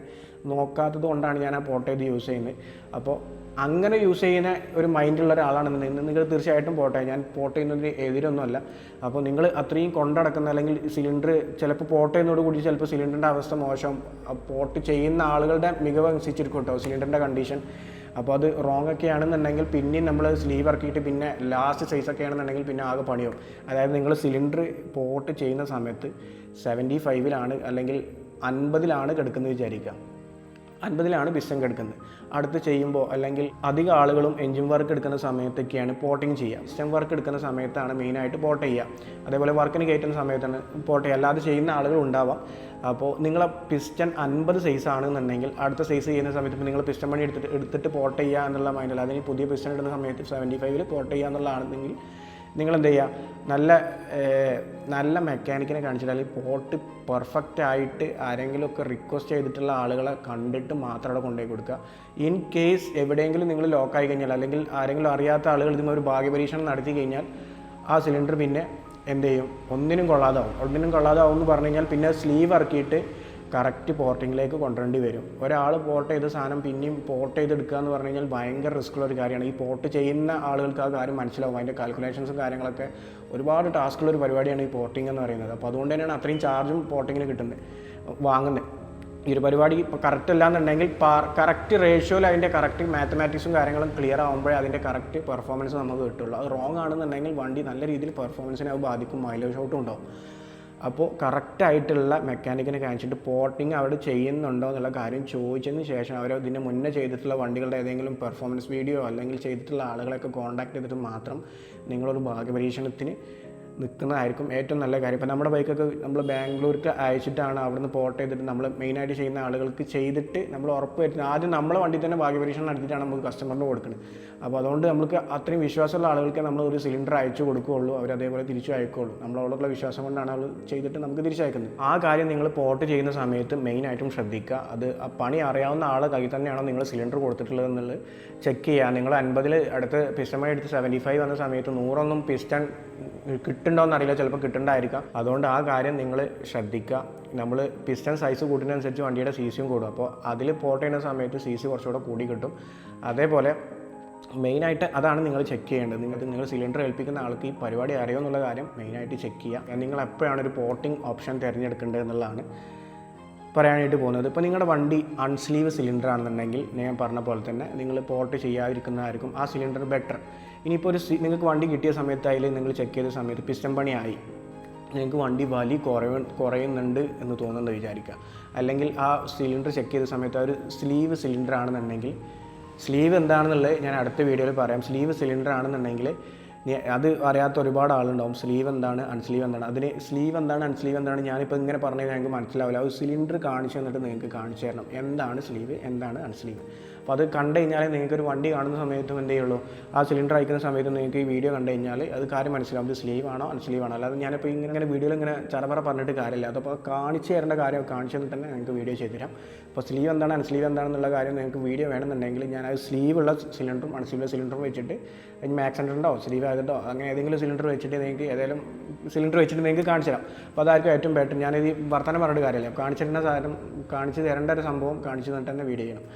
നോക്കാത്തത് കൊണ്ടാണ് ഞാൻ ആ പോർട്ട് ചെയ്ത് യൂസ് ചെയ്യുന്നത്. അപ്പോൾ അങ്ങനെ യൂസ് ചെയ്യുന്ന ഒരു മൈൻഡുള്ള ഒരാളാണെന്നുണ്ടെങ്കിൽ നിങ്ങൾ തീർച്ചയായിട്ടും പോട്ടെ. ഞാൻ പോർട്ട് ചെയ്യുന്നതിന് എതിരൊന്നുമല്ല. അപ്പോൾ നിങ്ങൾ അത്രയും കൊണ്ടടക്കുന്ന അല്ലെങ്കിൽ സിലിണ്ടർ ചിലപ്പോൾ പോട്ടയെന്നോട് കൂടി ചിലപ്പോൾ സിലിണ്ടറിന്റെ അവസ്ഥ മോശം. പോട്ട് ചെയ്യുന്ന ആളുകളുടെ മികവ് അനുസരിച്ചിരിക്കും കേട്ടോ സിലിണ്ടറിന്റെ കണ്ടീഷൻ അപ്പോൾ അത് റോങ് ഒക്കെ ആണെന്നുണ്ടെങ്കിൽ പിന്നെയും നമ്മൾ സ്ലീവ് ഇറക്കിയിട്ട് പിന്നെ ലാസ്റ്റ് സൈസ് ഒക്കെ ആണെന്നുണ്ടെങ്കിൽ പിന്നെ ആകെ പണിയാവും. അതായത് നിങ്ങൾ സിലിണ്ടർ പോട്ട് ചെയ്യുന്ന സമയത്ത് സെവന്റി ഫൈവിലാണ് അല്ലെങ്കിൽ അൻപതിലാണ് കിടക്കുന്നത് വിചാരിക്കുക. അൻപതിലാണ് പിസ്റ്റൺ എടുക്കുന്നത്. അടുത്ത് ചെയ്യുമ്പോൾ അല്ലെങ്കിൽ അധിക ആളുകളും എഞ്ചിൻ വർക്ക് എടുക്കുന്ന സമയത്തൊക്കെയാണ് പോട്ടിങ് ചെയ്യുക. സ്റ്റെം വർക്ക് എടുക്കുന്ന സമയത്താണ് മെയിനായിട്ട് പോട്ട് ചെയ്യുക. അതേപോലെ വർക്കിന് കയറ്റുന്ന സമയത്താണ് പോട്ട് ചെയ്യുക. അല്ലാതെ ചെയ്യുന്ന ആളുകൾ ഉണ്ടാവാം. അപ്പോൾ നിങ്ങളെ പിസ്റ്റൺ അൻപത് സൈസ് ആണെന്നുണ്ടെങ്കിൽ അടുത്ത സൈസ് ചെയ്യുന്ന സമയത്ത് നിങ്ങൾ പിസ്റ്റൺ പണി എടുത്തിട്ട് എടുത്തിട്ട് പോട്ട് ചെയ്യുക എന്നുള്ള മൈൻഡിൽ അതിന് പുതിയ പിസ്റ്റൺ ഇടുന്ന സമയത്ത് സെവന്റി ഫൈവിൽ പോട്ട് ചെയ്യുക എന്നുള്ളതാണെങ്കിൽ നിങ്ങൾ എന്ത് ചെയ്യുക നല്ല നല്ല മെക്കാനിക്കിനെ കാണിച്ചിട്ട് അല്ലെങ്കിൽ പോട്ട് പെർഫെക്റ്റ് ആയിട്ട് ആരെങ്കിലും ഒക്കെ റിക്വസ്റ്റ് ചെയ്തിട്ടുള്ള ആളുകളെ കണ്ടിട്ട് മാത്രം അവിടെ കൊണ്ടുപോയി കൊടുക്കുക. ഇൻ കേസ് എവിടെയെങ്കിലും നിങ്ങൾ ലോക്കായി കഴിഞ്ഞാൽ അല്ലെങ്കിൽ ആരെങ്കിലും അറിയാത്ത ആളുകൾ ഇതിന് ഒരു ഭാഗ്യപരീക്ഷണം നടത്തി കഴിഞ്ഞാൽ ആ സിലിണ്ടർ പിന്നെ എന്ത് ചെയ്യും? ഒന്നിനും കൊള്ളാതാവും. ഒന്നിനും കൊള്ളാതാവും എന്ന് പറഞ്ഞു കഴിഞ്ഞാൽ പിന്നെ സ്ലീവ് ഇറക്കിയിട്ട് കറക്റ്റ് പോർട്ടിങ്ങിലേക്ക് കൊണ്ടുവരേണ്ടി വരും. ഒരാൾ പോർട്ട് ചെയ്ത സാധനം പിന്നെയും പോർട്ട് ചെയ്തെടുക്കുക എന്ന് പറഞ്ഞു കഴിഞ്ഞാൽ ഭയങ്കര റിസ്ക്കുള്ള ഒരു കാര്യമാണ്. ഈ പോർട്ട് ചെയ്യുന്ന ആളുകൾക്ക് ആ കാര്യം മനസ്സിലാവും. അതിന്റെ കാൽക്കുലേഷൻസും കാര്യങ്ങളൊക്കെ ഒരുപാട് ടാസ്ക്കുള്ള ഒരു പരിപാടിയാണ് ഈ പോർട്ടിംഗ് എന്ന് പറയുന്നത്. അപ്പോൾ അതുകൊണ്ട് തന്നെയാണ് അത്രയും ചാർജും പോർട്ടിങ്ങിന് കിട്ടുന്നത് വാങ്ങുന്നത്. ഈ ഒരു പരിപാടി ഇപ്പോൾ കറക്റ്റ് അല്ലാന്നുണ്ടെങ്കിൽ കറക്റ്റ് റേഷ്യോയിൽ അതിന്റെ കറക്റ്റ് മാത്തമാറ്റിക്സും കാര്യങ്ങളും ക്ലിയർ ആകുമ്പോഴേ അതിന്റെ കറക്റ്റ് പെർഫോമൻസ് നമുക്ക് കിട്ടുള്ളൂ. അത് റോങ് ആണെന്നുണ്ടെങ്കിൽ വണ്ടി നല്ല രീതിയിൽ പെർഫോമൻസിനെ അത് ബാധിക്കും. മൈലേജ് ഔട്ടും ഉണ്ടാവും. അപ്പോൾ കറക്റ്റായിട്ടുള്ള മെക്കാനിക്കിനെ കാണിച്ചിട്ട് പോർട്ടിങ് അവിടെ ചെയ്യുന്നുണ്ടോ എന്നുള്ള കാര്യം ചോദിച്ചതിന് ശേഷം അവർ ഇതിന് മുന്നേ ചെയ്തിട്ടുള്ള വണ്ടികളുടെ ഏതെങ്കിലും പെർഫോമൻസ് വീഡിയോ അല്ലെങ്കിൽ ചെയ്തിട്ടുള്ള ആളുകളെയൊക്കെ കോൺടാക്ട് ചെയ്തിട്ട് മാത്രം നിങ്ങളൊരു ഭാഗ്യപരീക്ഷണത്തിന് നിൽക്കുന്നതായിരിക്കും ഏറ്റവും നല്ല കാര്യം. ഇപ്പോൾ നമ്മുടെ ബൈക്കൊക്കെ നമ്മൾ ബാംഗ്ലൂർക്ക് അയച്ചിട്ടാണ് അവിടുന്ന് പോർട്ട് ചെയ്തിട്ട് നമ്മൾ മെയിനായിട്ട് ചെയ്യുന്ന ആളുകൾക്ക് ചെയ്തിട്ട് നമ്മൾ ഉറപ്പ് വരുത്തുന്നത് ആദ്യം നമ്മളെ വണ്ടി തന്നെ ഭാഗ്യപരീക്ഷണം നടത്തിയിട്ടാണ് നമുക്ക് കസ്റ്റമറിന് കൊടുക്കുന്നത് അപ്പോൾ അതുകൊണ്ട് നമുക്ക് അത്രയും വിശ്വാസമുള്ള ആളുകൾക്ക് നമ്മൾ ഒരു സിലിണ്ടർ അയച്ചു കൊടുക്കുകയുള്ളൂ. അവർ അതേപോലെ തിരിച്ചു അയക്കുകയുള്ളൂ. നമ്മളോടുള്ള വിശ്വാസം കൊണ്ടാണ് അവർ ചെയ്തിട്ട് നമുക്ക് തിരിച്ചു തിരിച്ചയക്കുന്നത്. ആ കാര്യം നിങ്ങൾ പോർട്ട് ചെയ്യുന്ന സമയത്ത് മെയിനായിട്ടും ശ്രദ്ധിക്കുക. അത് ആ പണി അറിയാവുന്ന ആളെ കയ്യിൽ തന്നെയാണോ നിങ്ങൾ സിലിണ്ടർ കൊടുത്തിട്ടുള്ളത് എന്നുള്ളത് ചെക്ക് ചെയ്യുക. നിങ്ങൾ അൻപതിൽ അടുത്ത് പിസ്റ്റമ എടുത്ത് സെവന്റി ഫൈവ് വന്ന സമയത്ത് നൂറൊന്നും പിസ്റ്റൺ കിട്ടുന്നുണ്ടോയെന്ന് അറിയില്ല. ചിലപ്പോൾ കിട്ടണ്ടായിരിക്കാം. അതുകൊണ്ട് ആ കാര്യം നിങ്ങൾ ശ്രദ്ധിക്കുക. നമ്മൾ പിസ്റ്റൺ സൈസ് കൂട്ടുന്നതനുസരിച്ച് വണ്ടിയുടെ സി സിയും കൂടും. അപ്പോൾ അതിൽ പോർട്ട് ചെയ്യുന്ന സമയത്ത് സി സി കുറച്ചുകൂടെ കൂടി കിട്ടും. അതേപോലെ മെയിനായിട്ട് അതാണ് നിങ്ങൾ ചെക്ക് ചെയ്യേണ്ടത്. നിങ്ങൾക്ക് നിങ്ങൾ സിലിണ്ടർ ഏൽപ്പിക്കുന്ന ആൾക്ക് ഈ പരിപാടി അറിയോ എന്നുള്ള കാര്യം മെയിനായിട്ട് ചെക്ക് ചെയ്യുക നിങ്ങൾ എപ്പോഴാണ് ഒരു പോർട്ടിംഗ് ഓപ്ഷൻ തിരഞ്ഞെടുക്കേണ്ടത് എന്നുള്ളതാണ് പറയാനായിട്ട് പോകുന്നത്. ഇപ്പോൾ നിങ്ങളുടെ വണ്ടി അൺസ്ലീവ് സിലിണ്ടർ ആണെന്നുണ്ടെങ്കിൽ ഞാൻ പറഞ്ഞ പോലെ തന്നെ നിങ്ങൾ പോർട്ട് ചെയ്യാതിരിക്കുന്നതായിരിക്കും. ആ സിലിണ്ടർ ബെറ്റർ ഇനിയിപ്പോൾ ഒരു നിങ്ങൾക്ക് വണ്ടി കിട്ടിയ സമയത്തായാലും നിങ്ങൾ ചെക്ക് ചെയ്ത സമയത്ത് പിസ്റ്റം പണിയായി. നിങ്ങൾക്ക് വണ്ടി വലി കുറയ കുറയുന്നുണ്ട് എന്ന് തോന്നുന്നത് വിചാരിക്കുക. അല്ലെങ്കിൽ ആ സിലിണ്ടർ ചെക്ക് ചെയ്ത സമയത്ത് ആ ഒരു സ്ലീവ് സിലിണ്ടർ ആണെന്നുണ്ടെങ്കിൽ സ്ലീവ് എന്താണെന്നുള്ളത് ഞാൻ അടുത്ത വീഡിയോയിൽ പറയാം. സ്ലീവ് സിലിണ്ടർ ആണെന്നുണ്ടെങ്കിൽ അത് അറിയാത്ത ഒരുപാട് ആളുണ്ടാവും. സ്ലീവ് എന്താണ്? അൺസ്ലീവ് എന്താണ്? അതിന് സ്ലീവ് എന്താണ്? അൺസ്ലീവ് എന്താണ്? ഞാനിപ്പോൾ ഇങ്ങനെ പറഞ്ഞു ഞങ്ങൾക്ക് മനസ്സിലാവില്ല. അത് സിലിണ്ടർ കാണിച്ചു തന്നിട്ട് നിങ്ങൾക്ക് കാണിച്ചു തരണം. എന്താണ് സ്ലീവ്? എന്താണ് അൺസ്ലീവ് അപ്പോൾ അത് കണ്ടു കഴിഞ്ഞാൽ നിങ്ങൾക്ക് ഒരു വണ്ടി കാണുന്ന സമയത്തും എന്തേ ഉള്ളൂ? ആ സിലിണ്ടർ അയക്കുന്ന സമയത്തും നിങ്ങൾക്ക് ഈ വീഡിയോ കണ്ടു കഴിഞ്ഞാൽ അത് കാര്യം മനസ്സിലാവും. ഇത് സ്ലീവ് ആണോ? അൺസ്ലീവ് ആണോ? അല്ലാതെ ഞാനിപ്പോൾ ഇങ്ങനെ ഇങ്ങനെ വീഡിയോയിൽ ഇങ്ങനെ ചറപറ പറഞ്ഞിട്ട് കാര്യമില്ല. അതപ്പോൾ കാണിച്ചു തരേണ്ട കാര്യം കാണിച്ചു തന്നിട്ട് തന്നെ നിങ്ങൾക്ക് വീഡിയോ ചെയ്തു തരാം. അപ്പോൾ സ്ലീവ് എന്താണ്? അൺസ്ലീവ് എന്താണെന്നുള്ള കാര്യം നിങ്ങൾക്ക് വീഡിയോ വേണമെന്നുണ്ടെങ്കിൽ ഞാൻ അത് സ്ലീവ് ഉള്ള സിലിണ്ടറും അൺസ്ലീവ് സിലിണ്ടറും വെച്ചിട്ട് മാക്സ് ഹൺഡ്രഡോ സ്ലീവ് ആയതോ അങ്ങനെ ഏതെങ്കിലും സിലിണ്ടർ വെച്ചിട്ട് നിങ്ങൾക്ക് ഏതെങ്കിലും സിലിണ്ടർ വെച്ചിട്ട് നിങ്ങൾക്ക് കാണിച്ചു തരാം. അപ്പോൾ അതായിരിക്കും ഏറ്റവും ബെറ്റർ ഞാനിത് വർത്തമാനം പറഞ്ഞിട്ട് കാര്യമില്ല. കാണിച്ചു തരുന്ന സാധനം കാണിച്ചു തരേണ്ട ഒരു സംഭവം കാണിച്ചു തന്നിട്ട് തന്നെ വീഡിയോ ചെയ്യണം.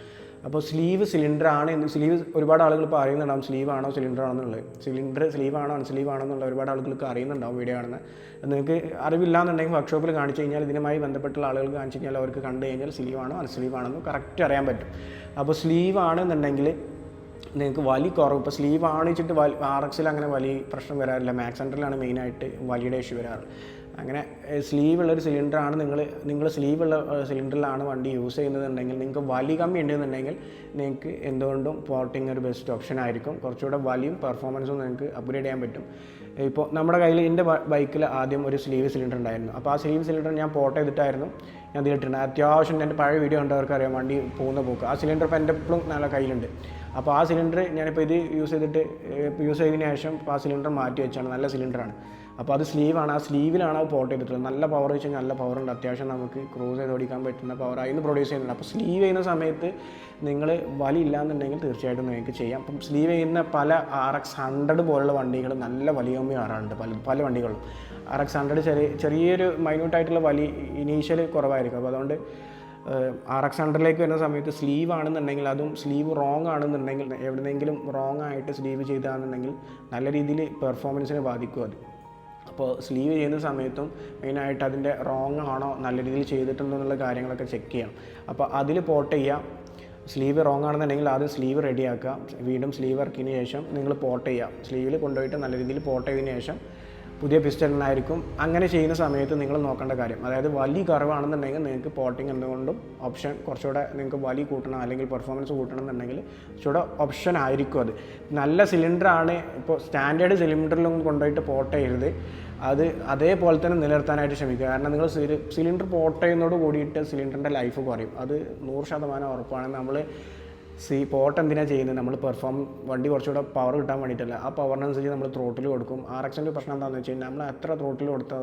അപ്പോൾ സ്ലീവ് സിലിണ്ടർ ആണ് എന്ന് സ്ലീവ് ഒരുപാട് ആളുകൾ ഇപ്പോൾ അറിയുന്നുണ്ടാവും സ്ലീവ് ആണോ സിലിണ്ടർ ആണോ എന്നുള്ളത്. സിലിണ്ടർ സ്ലീവ് ആണോ അൺസ്ലീവ് ആണോ എന്നുള്ള ഒരുപാട് ആളുകൾക്ക് അറിയുന്നുണ്ടാവും വീഡിയോ ആണെന്ന് നിങ്ങൾക്ക് അറിവില്ല എന്നുണ്ടെങ്കിൽ വർക്ക്ഷോപ്പിൽ കാണിച്ചു കഴിഞ്ഞാൽ ഇതിനുമായി ബന്ധപ്പെട്ടുള്ള ആളുകൾ കാണിച്ചു കഴിഞ്ഞാൽ അവർക്ക് കണ്ടു കഴിഞ്ഞാൽ സ്ലീവ് ആണോ അൺസ്ലീവ് ആണോ എന്ന് കറക്റ്റ് അറിയാൻ പറ്റും. അപ്പോൾ സ്ലീവ് ആണെന്നുണ്ടെങ്കിൽ നിങ്ങൾക്ക് വലി കുറവ്. ഇപ്പോൾ സ്ലീവ് ആണിച്ചിട്ട് വലി ആർ എക്സിൽ അങ്ങനെ വലിയ പ്രശ്നം വരാറില്ല. മാക്സ് സെന്ററിലാണ് മെയിനായിട്ട് വലിയുടെ ഇഷ്യൂ വരാറ്. അങ്ങനെ സ്ലീവ് ഉള്ളൊരു സിലിണ്ടറാണ് നിങ്ങൾ നിങ്ങൾ സ്ലീവ് ഉള്ള സിലിണ്ടറിലാണ് വണ്ടി യൂസ് ചെയ്യുന്നതെന്നുണ്ടെങ്കിൽ നിങ്ങൾക്ക് വലി കമ്മി ഉണ്ടെന്നുണ്ടെങ്കിൽ നിങ്ങൾക്ക് എന്തുകൊണ്ടും പോർട്ടിങ് ഒരു ബെസ്റ്റ് ഓപ്ഷൻ ആയിരിക്കും. കുറച്ചുകൂടെ വലിയും പെർഫോമൻസും നിങ്ങൾക്ക് അപ്ഗ്രേഡ് ചെയ്യാൻ പറ്റും. ഇപ്പോൾ നമ്മുടെ കയ്യിൽ എന്റെ ബൈക്കിൽ ആദ്യം ഒരു സ്ലീവ് സിലിണ്ടർ ഉണ്ടായിരുന്നു. അപ്പോൾ ആ സ്ലീവ് സിലിണ്ടർ ഞാൻ പോർട്ട് ചെയ്തിട്ടായിരുന്നു ഞാൻ ഇതിലിട്ടുണ്ട് അത്യാവശ്യം എന്റെ പഴയ വീഡിയോ കണ്ടവർക്ക് അറിയാം വണ്ടി പോകുന്ന പോക്ക്. ആ സിലിണ്ടർ ഇപ്പോൾ എന്റെ എപ്പോഴും നല്ല കയ്യിലുണ്ട്. അപ്പോൾ ആ സിലിണ്ടർ ഞാനിപ്പോൾ ഇത് യൂസ് ചെയ്തിട്ട് യൂസ് ചെയ്തതിന് ശേഷം ആ സിലിണ്ടർ മാറ്റി വെച്ചാണ്. നല്ല സിലിണ്ടറാണ് അപ്പോൾ അത് സ്ലീവാണ് ആ സ്ലീവിലാണ് അത് പോർട്ട് ചെയ്തിട്ടുള്ളത്. നല്ല പവർ വെച്ച് കഴിഞ്ഞാൽ നല്ല പവർ ഉണ്ട്. അത്യാവശ്യം നമുക്ക് ക്രൂസ് ചെയ്ത് ഓടിക്കാൻ പറ്റുന്ന പവർ അതിന് പ്രൊഡ്യൂസ് ചെയ്യുന്നുണ്ട്. അപ്പോൾ സ്ലീവ് ചെയ്യുന്ന സമയത്ത് നിങ്ങൾ വലി ഇല്ലാന്നുണ്ടെങ്കിൽ തീർച്ചയായിട്ടും നിങ്ങൾക്ക് ചെയ്യാം. അപ്പം സ്ലീവ് ചെയ്യുന്ന പല ആർ എക്സ് ഹൺഡ്രഡ് പോലുള്ള വണ്ടികൾ നല്ല വലിയ മാറാറുണ്ട് പല പല വണ്ടികളും. ആർ എക്സ് ഹൺഡ്രഡ് ചെറിയ ചെറിയൊരു മൈന്യൂട്ടായിട്ടുള്ള വലി ഇനീഷ്യൽ കുറവായിരിക്കും. അപ്പോൾ അതുകൊണ്ട് ആർ എക്സ് ഹൺഡ്രഡിലേക്ക് വരുന്ന സമയത്ത് സ്ലീവ് ആണെന്നുണ്ടെങ്കിൽ അതും സ്ലീവ് റോങ് ആണെന്നുണ്ടെങ്കിൽ എവിടെന്നെങ്കിലും റോങ് ആയിട്ട് സ്ലീവ് ചെയ്താണെന്നുണ്ടെങ്കിൽ നല്ല രീതിയിൽ പെർഫോമൻസിനെ ബാധിക്കും അത്. അപ്പോൾ സ്ലീവ് ചെയ്യുന്ന സമയത്തും മെയിനായിട്ട് അതിന്റെ റോങ് ആണോ നല്ല രീതിയിൽ ചെയ്തിട്ടുണ്ടോ എന്നുള്ള കാര്യങ്ങളൊക്കെ ചെക്ക് ചെയ്യാം. അപ്പോൾ അതിൽ പോട്ട് ചെയ്യാം. സ്ലീവ് റോങ് ആണെന്നുണ്ടെങ്കിൽ ആദ്യം സ്ലീവ് റെഡിയാക്കുക വീണ്ടും സ്ലീവ് ഇറക്കിയതിന് ശേഷം നിങ്ങൾ പോട്ട് ചെയ്യുക സ്ലീവിൽ കൊണ്ടുപോയിട്ട് നല്ല രീതിയിൽ പോട്ട് ചെയ്തതിന് ശേഷം പുതിയ പിസ്റ്റലിനായിരിക്കും അങ്ങനെ ചെയ്യുന്ന സമയത്ത് നിങ്ങൾ നോക്കേണ്ട കാര്യം അതായത് വലിയ കുറവാണെന്നുണ്ടെങ്കിൽ നിങ്ങൾക്ക് പോട്ടിങ് എന്തുകൊണ്ടും ഓപ്ഷൻ കുറച്ചുകൂടെ നിങ്ങൾക്ക് വലി കൂട്ടണം അല്ലെങ്കിൽ പെർഫോമൻസ് കൂട്ടണം എന്നുണ്ടെങ്കിൽ കുറച്ചുകൂടെ ഓപ്ഷൻ ആയിരിക്കും അത്. നല്ല സിലിണ്ടറാണ് ഇപ്പോൾ സ്റ്റാൻഡേർഡ് സിലിണ്ടറിലും കൊണ്ടുപോയിട്ട് പോട്ട് ചെയ്യരുത്. അത് അതേപോലെ തന്നെ നിലനിർത്താനായിട്ട് ശ്രമിക്കുക. കാരണം നിങ്ങൾ സിലിണ്ടർ പോട്ട് ചെയ്യുന്നതോട് കൂടിയിട്ട് സിലിണ്ടറിന്റെ ലൈഫ് കുറയും. അത് നൂറ് ശതമാനം ഉറപ്പാണ്. നമ്മൾ സി പോട്ട് എന്തിനാണ് ചെയ്യുന്നത്? നമ്മൾ പെർഫോം വണ്ടി കുറച്ചുകൂടെ പവർ കിട്ടാൻ വേണ്ടിയിട്ടല്ല. ആ പവറിനനുസരിച്ച് നമ്മൾ ത്രോട്ടിൽ കൊടുക്കും. ആർ എക്സിന്റെ പ്രശ്നം എന്താണെന്ന് വെച്ച് കഴിഞ്ഞാൽ നമ്മൾ എത്ര ത്രോട്ടിൽ കൊടുത്തോ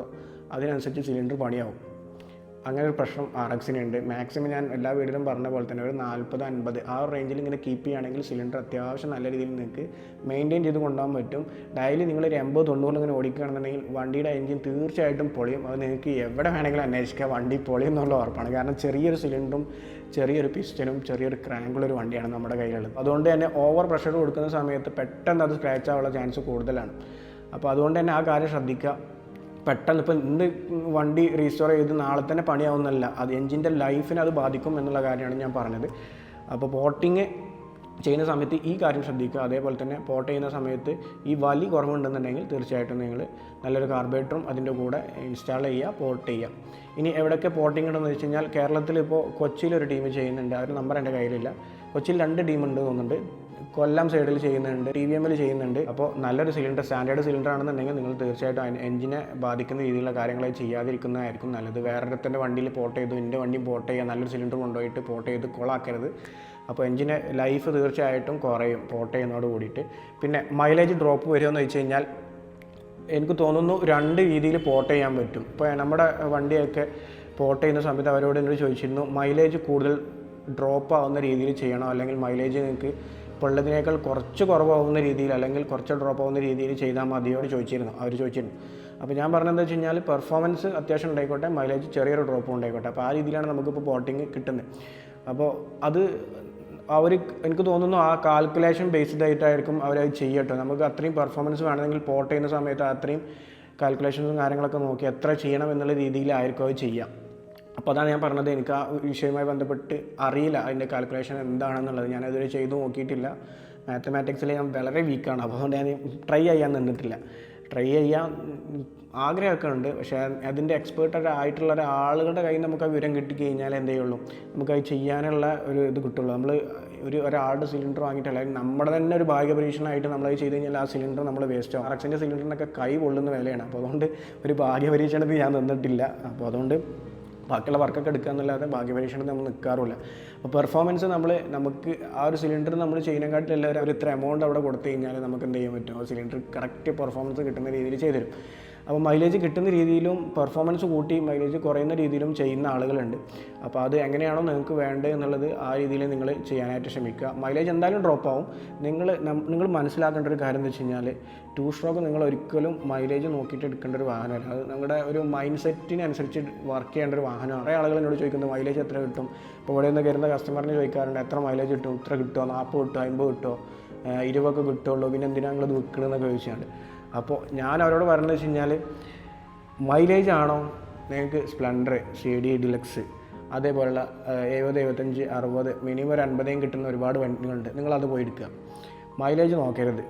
അതിനനുസരിച്ച് സിലിണ്ടർ പണിയാവും. അങ്ങനെ ഒരു പ്രശ്നം ആർ എക്സിനുണ്ട് മാക്സിമം ഞാൻ എല്ലാ വീട്ടിലും പറഞ്ഞ പോലെ തന്നെ ഒരു നാൽപ്പത് അൻപത് ആ ഒരു റേഞ്ചിൽ ഇങ്ങനെ കീപ്പ് ചെയ്യുകയാണെങ്കിൽ സിലിണ്ടർ അത്യാവശ്യം നല്ല രീതിയിൽ നിങ്ങൾക്ക് മെയിന്റെയിൻ ചെയ്ത് കൊണ്ടുപോകാൻ പറ്റും. ഡെയിലി നിങ്ങൾ ഒരു എൺപത് തൊണ്ണൂറിൽ ഇങ്ങനെ ഓടിക്കുകയാണെന്നുണ്ടെങ്കിൽ വണ്ടിയുടെ എഞ്ചിൻ തീർച്ചയായിട്ടും പൊളിയും. അത് നിങ്ങൾക്ക് എവിടെ വേണമെങ്കിലും അന്വേഷിക്കുക വണ്ടി പൊളിയും എന്നുള്ള ഉറപ്പാണ്. കാരണം ചെറിയൊരു സിലിണ്ടറും ചെറിയൊരു പിസ്റ്റനും ചെറിയൊരു ക്രാങ്കുള്ള ഒരു വണ്ടിയാണ് നമ്മുടെ കയ്യിലുള്ളത്. അതുകൊണ്ട് തന്നെ ഓവർ പ്രഷർ കൊടുക്കുന്ന സമയത്ത് പെട്ടെന്ന് അത് സ്ക്രാച്ച് ആവാനുള്ള ചാൻസ് കൂടുതലാണ്. അപ്പോൾ അതുകൊണ്ട് തന്നെ ആ കാര്യം ശ്രദ്ധിക്കുക. പെട്ടെന്ന് ഇപ്പം ഇന്ന് വണ്ടി റീസ്റ്റോർ ചെയ്ത് നാളെ തന്നെ പണിയാവുന്നല്ല അത് എൻജിന്റെ ലൈഫിനെ അത് ബാധിക്കും എന്നുള്ള കാര്യമാണ് ഞാൻ പറഞ്ഞത്. അപ്പോൾ പോട്ടിങ് ചെയ്യുന്ന സമയത്ത് ഈ കാര്യം ശ്രദ്ധിക്കുക. അതേപോലെ തന്നെ പോട്ട് ചെയ്യുന്ന സമയത്ത് ഈ വലി കുറവുണ്ടെന്നുണ്ടെങ്കിൽ തീർച്ചയായിട്ടും നിങ്ങൾ നല്ലൊരു കാർബേറ്ററും അതിന്റെ കൂടെ ഇൻസ്റ്റാൾ ചെയ്യുക പോർട്ട് ചെയ്യുക. ഇനി എവിടെയൊക്കെ പോർട്ടിംഗ് ഉണ്ടെന്ന് വെച്ച് കഴിഞ്ഞാൽ കേരളത്തിൽ ഇപ്പോൾ കൊച്ചിയിൽ ഒരു ടീം ചെയ്യുന്നുണ്ട്. ആ ഒരു നമ്പർ എന്റെ കയ്യിലില്ല. കൊച്ചിയിൽ രണ്ട് ടീം ഉണ്ട് തോന്നുന്നുണ്ട്. കൊല്ലം സൈഡിൽ ചെയ്യുന്നുണ്ട് ടി വി എമ്മിൽ ചെയ്യുന്നുണ്ട്. അപ്പോൾ നല്ലൊരു സിലിണ്ടർ സ്റ്റാൻഡേർഡ് സിലിണ്ടർ ആണെന്നുണ്ടെങ്കിൽ നിങ്ങൾ തീർച്ചയായിട്ടും എഞ്ചിനെ ബാധിക്കുന്ന രീതിയിലുള്ള കാര്യങ്ങൾ ചെയ്യാതിരിക്കുന്നതായിരിക്കും നല്ലത്. വേറൊരിടത്തിന്റെ വണ്ടിയിൽ പോട്ട് ചെയ്തു എന്റെ വണ്ടിയും പോട്ട് ചെയ്യുക നല്ലൊരു സിലിണ്ടർ കൊണ്ടുപോയിട്ട് പോട്ട് ചെയ്ത് കൊളാക്കരുത്. അപ്പോൾ എഞ്ചിന്റെ ലൈഫ് തീർച്ചയായിട്ടും കുറയും പോട്ട് ചെയ്യുന്നതോട് കൂടിയിട്ട്. പിന്നെ മൈലേജ് ഡ്രോപ്പ് വരുമെന്ന് വെച്ച് കഴിഞ്ഞാൽ എനിക്ക് തോന്നുന്നു രണ്ട് രീതിയിൽ പോർട്ട് ചെയ്യാൻ പറ്റും. ഇപ്പോൾ നമ്മുടെ വണ്ടിയൊക്കെ പോർട്ട് ചെയ്യുന്ന സമയത്ത് അവരോട് എന്നോട് ചോദിച്ചിരുന്നു മൈലേജ് കൂടുതൽ ഡ്രോപ്പ് ആവുന്ന രീതിയിൽ ചെയ്യണോ? അല്ലെങ്കിൽ മൈലേജ് നിങ്ങൾക്ക് ഇപ്പോൾ ഉള്ളതിനേക്കാൾ കുറച്ച് കുറവാകുന്ന രീതിയിൽ അല്ലെങ്കിൽ കുറച്ച് ഡ്രോപ്പ് ആവുന്ന രീതിയിൽ ചെയ്താൽ മതിയോ എന്ന് ചോദിച്ചിരുന്നു. അവർ ചോദിച്ചിരുന്നു. അപ്പോൾ ഞാൻ പറഞ്ഞത് വെച്ച് കഴിഞ്ഞാൽ പെർഫോമൻസ് അത്യാവശ്യം ഉണ്ടായിക്കോട്ടെ മൈലേജ് ചെറിയൊരു ഡ്രോപ്പ് ഉണ്ടായിക്കോട്ടെ. അപ്പോൾ ആ രീതിയിലാണ് നമുക്കിപ്പോൾ ബോട്ടിങ് കിട്ടുന്നത് അപ്പോൾ അത് അവർ എനിക്ക് തോന്നുന്നു ആ കാൽക്കുലേഷൻ ബേസ്ഡ് ആയിട്ടായിരിക്കും അവരത് ചെയ്യട്ടോ. നമുക്ക് അത്രയും പെർഫോമൻസ് വേണമെങ്കിൽ പോർട്ട് ചെയ്യുന്ന സമയത്ത് അത്രയും കാൽക്കുലേഷൻസും കാര്യങ്ങളൊക്കെ നോക്കി എത്ര ചെയ്യണം എന്നുള്ള രീതിയിലായിരിക്കും അത് ചെയ്യാം. അപ്പോൾ അതാണ് ഞാൻ പറഞ്ഞത്. എനിക്ക് ആ വിഷയവുമായി ബന്ധപ്പെട്ട് അറിയില്ല. അതിന്റെ കാൽക്കുലേഷൻ എന്താണെന്നുള്ളത്. ഞാൻ അതുവരെ ചെയ്തു നോക്കിയിട്ടില്ല. മാത്തമാറ്റിക്സിൽ ഞാൻ വളരെ വീക്കാണ് അപ്പോൾ അതുകൊണ്ട് ഞാൻ ട്രൈ ചെയ്യാൻ നിന്നിട്ടില്ല. ട്രൈ ചെയ്യാൻ ആഗ്രഹമൊക്കെ ഉണ്ട് പക്ഷേ അതിന്റെ എക്സ്പേർട്ട് ആയിട്ടുള്ള ഒരാളുകളുടെ കയ്യിൽ നിന്ന് നമുക്ക് ആ വിവരം കിട്ടിക്കഴിഞ്ഞാൽ എന്തേ ഉള്ളൂ? അത് ചെയ്യാനുള്ള ഒരു ഇത് കിട്ടുള്ളൂ. നമ്മൾ ഒരു ഒരാളുടെ സിലിണ്ടർ വാങ്ങിയിട്ടല്ല നമ്മുടെ തന്നെ ഒരു ഭാഗ്യ പരീക്ഷണമായിട്ട് നമ്മൾ അത് ചെയ്ത് കഴിഞ്ഞാൽ ആ സിലിണ്ടർ നമ്മൾ വേസ്റ്റ് ആവും. ആർക്സിന്റെ സിലിണ്ടറിനൊക്കെ കൈ പൊള്ളുന്ന വിലയാണ്. അപ്പോൾ അതുകൊണ്ട് ഒരു ഭാഗ്യ പരീക്ഷണത്തിൽ ഞാൻ നിന്നിട്ടില്ല. അപ്പോൾ അതുകൊണ്ട് ബാക്കിയുള്ള വർക്കൊക്കെ എടുക്കുക എന്നല്ലാതെ ഭാഗ്യപരീക്ഷണത്തിൽ നമ്മൾ നിൽക്കാറില്ല അപ്പോൾ പെർഫോമൻസ് നമ്മൾ നമുക്ക് ആ ഒരു സിലിണ്ടർ നമ്മൾ ചെയ്യുന്നതിനെക്കാട്ടിലെല്ലാവരും ഒരു ഇത്ര എമൗണ്ട് അവിടെ കൊടുത്തു കഴിഞ്ഞാൽ നമുക്ക് എന്ത് ചെയ്യാൻ പറ്റും? ആ സിലിണ്ടർ കറക്റ്റ് പെർഫോമൻസ് കിട്ടുന്ന രീതിയിൽ ചെയ്തു തരും അപ്പോൾ മൈലേജ് കിട്ടുന്ന രീതിയിലും പെർഫോമൻസ് കൂട്ടി മൈലേജ് കുറയുന്ന രീതിയിലും ചെയ്യുന്ന ആളുകളുണ്ട്. അപ്പോൾ അത് എങ്ങനെയാണോ നിങ്ങൾക്ക് വേണ്ടത് എന്നുള്ളത് ആ രീതിയിൽ നിങ്ങൾ ചെയ്യാനായിട്ട് ശ്രമിക്കുക. മൈലേജ് എന്തായാലും ഡ്രോപ്പ് ആവും. നിങ്ങൾ നിങ്ങൾ മനസ്സിലാക്കേണ്ട ഒരു കാര്യം എന്ന് വെച്ച് കഴിഞ്ഞാൽ ടു സ്ട്രോക്ക് നിങ്ങൾ ഒരിക്കലും മൈലേജ് നോക്കിയിട്ട് എടുക്കേണ്ട ഒരു വാഹനമല്ല. അത് നിങ്ങളുടെ ഒരു മൈൻഡ് സെറ്റിനനുസരിച്ച് വർക്ക് ചെയ്യേണ്ട ഒരു വാഹനമാണ്. കുറേ ആളുകൾ എന്നോട് ചോദിക്കുന്നത് മൈലേജ് എത്ര കിട്ടും? ഇപ്പോൾ ഇവിടെ നിന്ന് കയറുന്ന കസ്റ്റമറിന് ചോദിക്കാറുണ്ട് എത്ര മൈലേജ് കിട്ടും? ഇത്ര കിട്ടുമോ നാൽപ്പത് കിട്ടുമോ അമ്പത് കിട്ടുമോ ഇരുപൊക്കെ കിട്ടുള്ളൂ. പിന്നെ എന്തിനാണ് നിങ്ങളത് വിൽക്കണമെന്നൊക്കെ ചോദിച്ചാണ്ട് അപ്പോൾ ഞാൻ അവരോട് പറഞ്ഞത് വെച്ച് കഴിഞ്ഞാൽ മൈലേജ് ആണോ നിങ്ങൾക്ക് സ്പ്ലെൻഡർ സി ഡി ഡിലക്സ് അതേപോലുള്ള എഴുപത് എഴുപത്തഞ്ച് അറുപത് മിനിമം ഒരു അൻപതേം കിട്ടുന്ന ഒരുപാട് വണ്ടികളുണ്ട്. നിങ്ങളത് പോയി എടുക്കുക. മൈലേജ് നോക്കരുത്.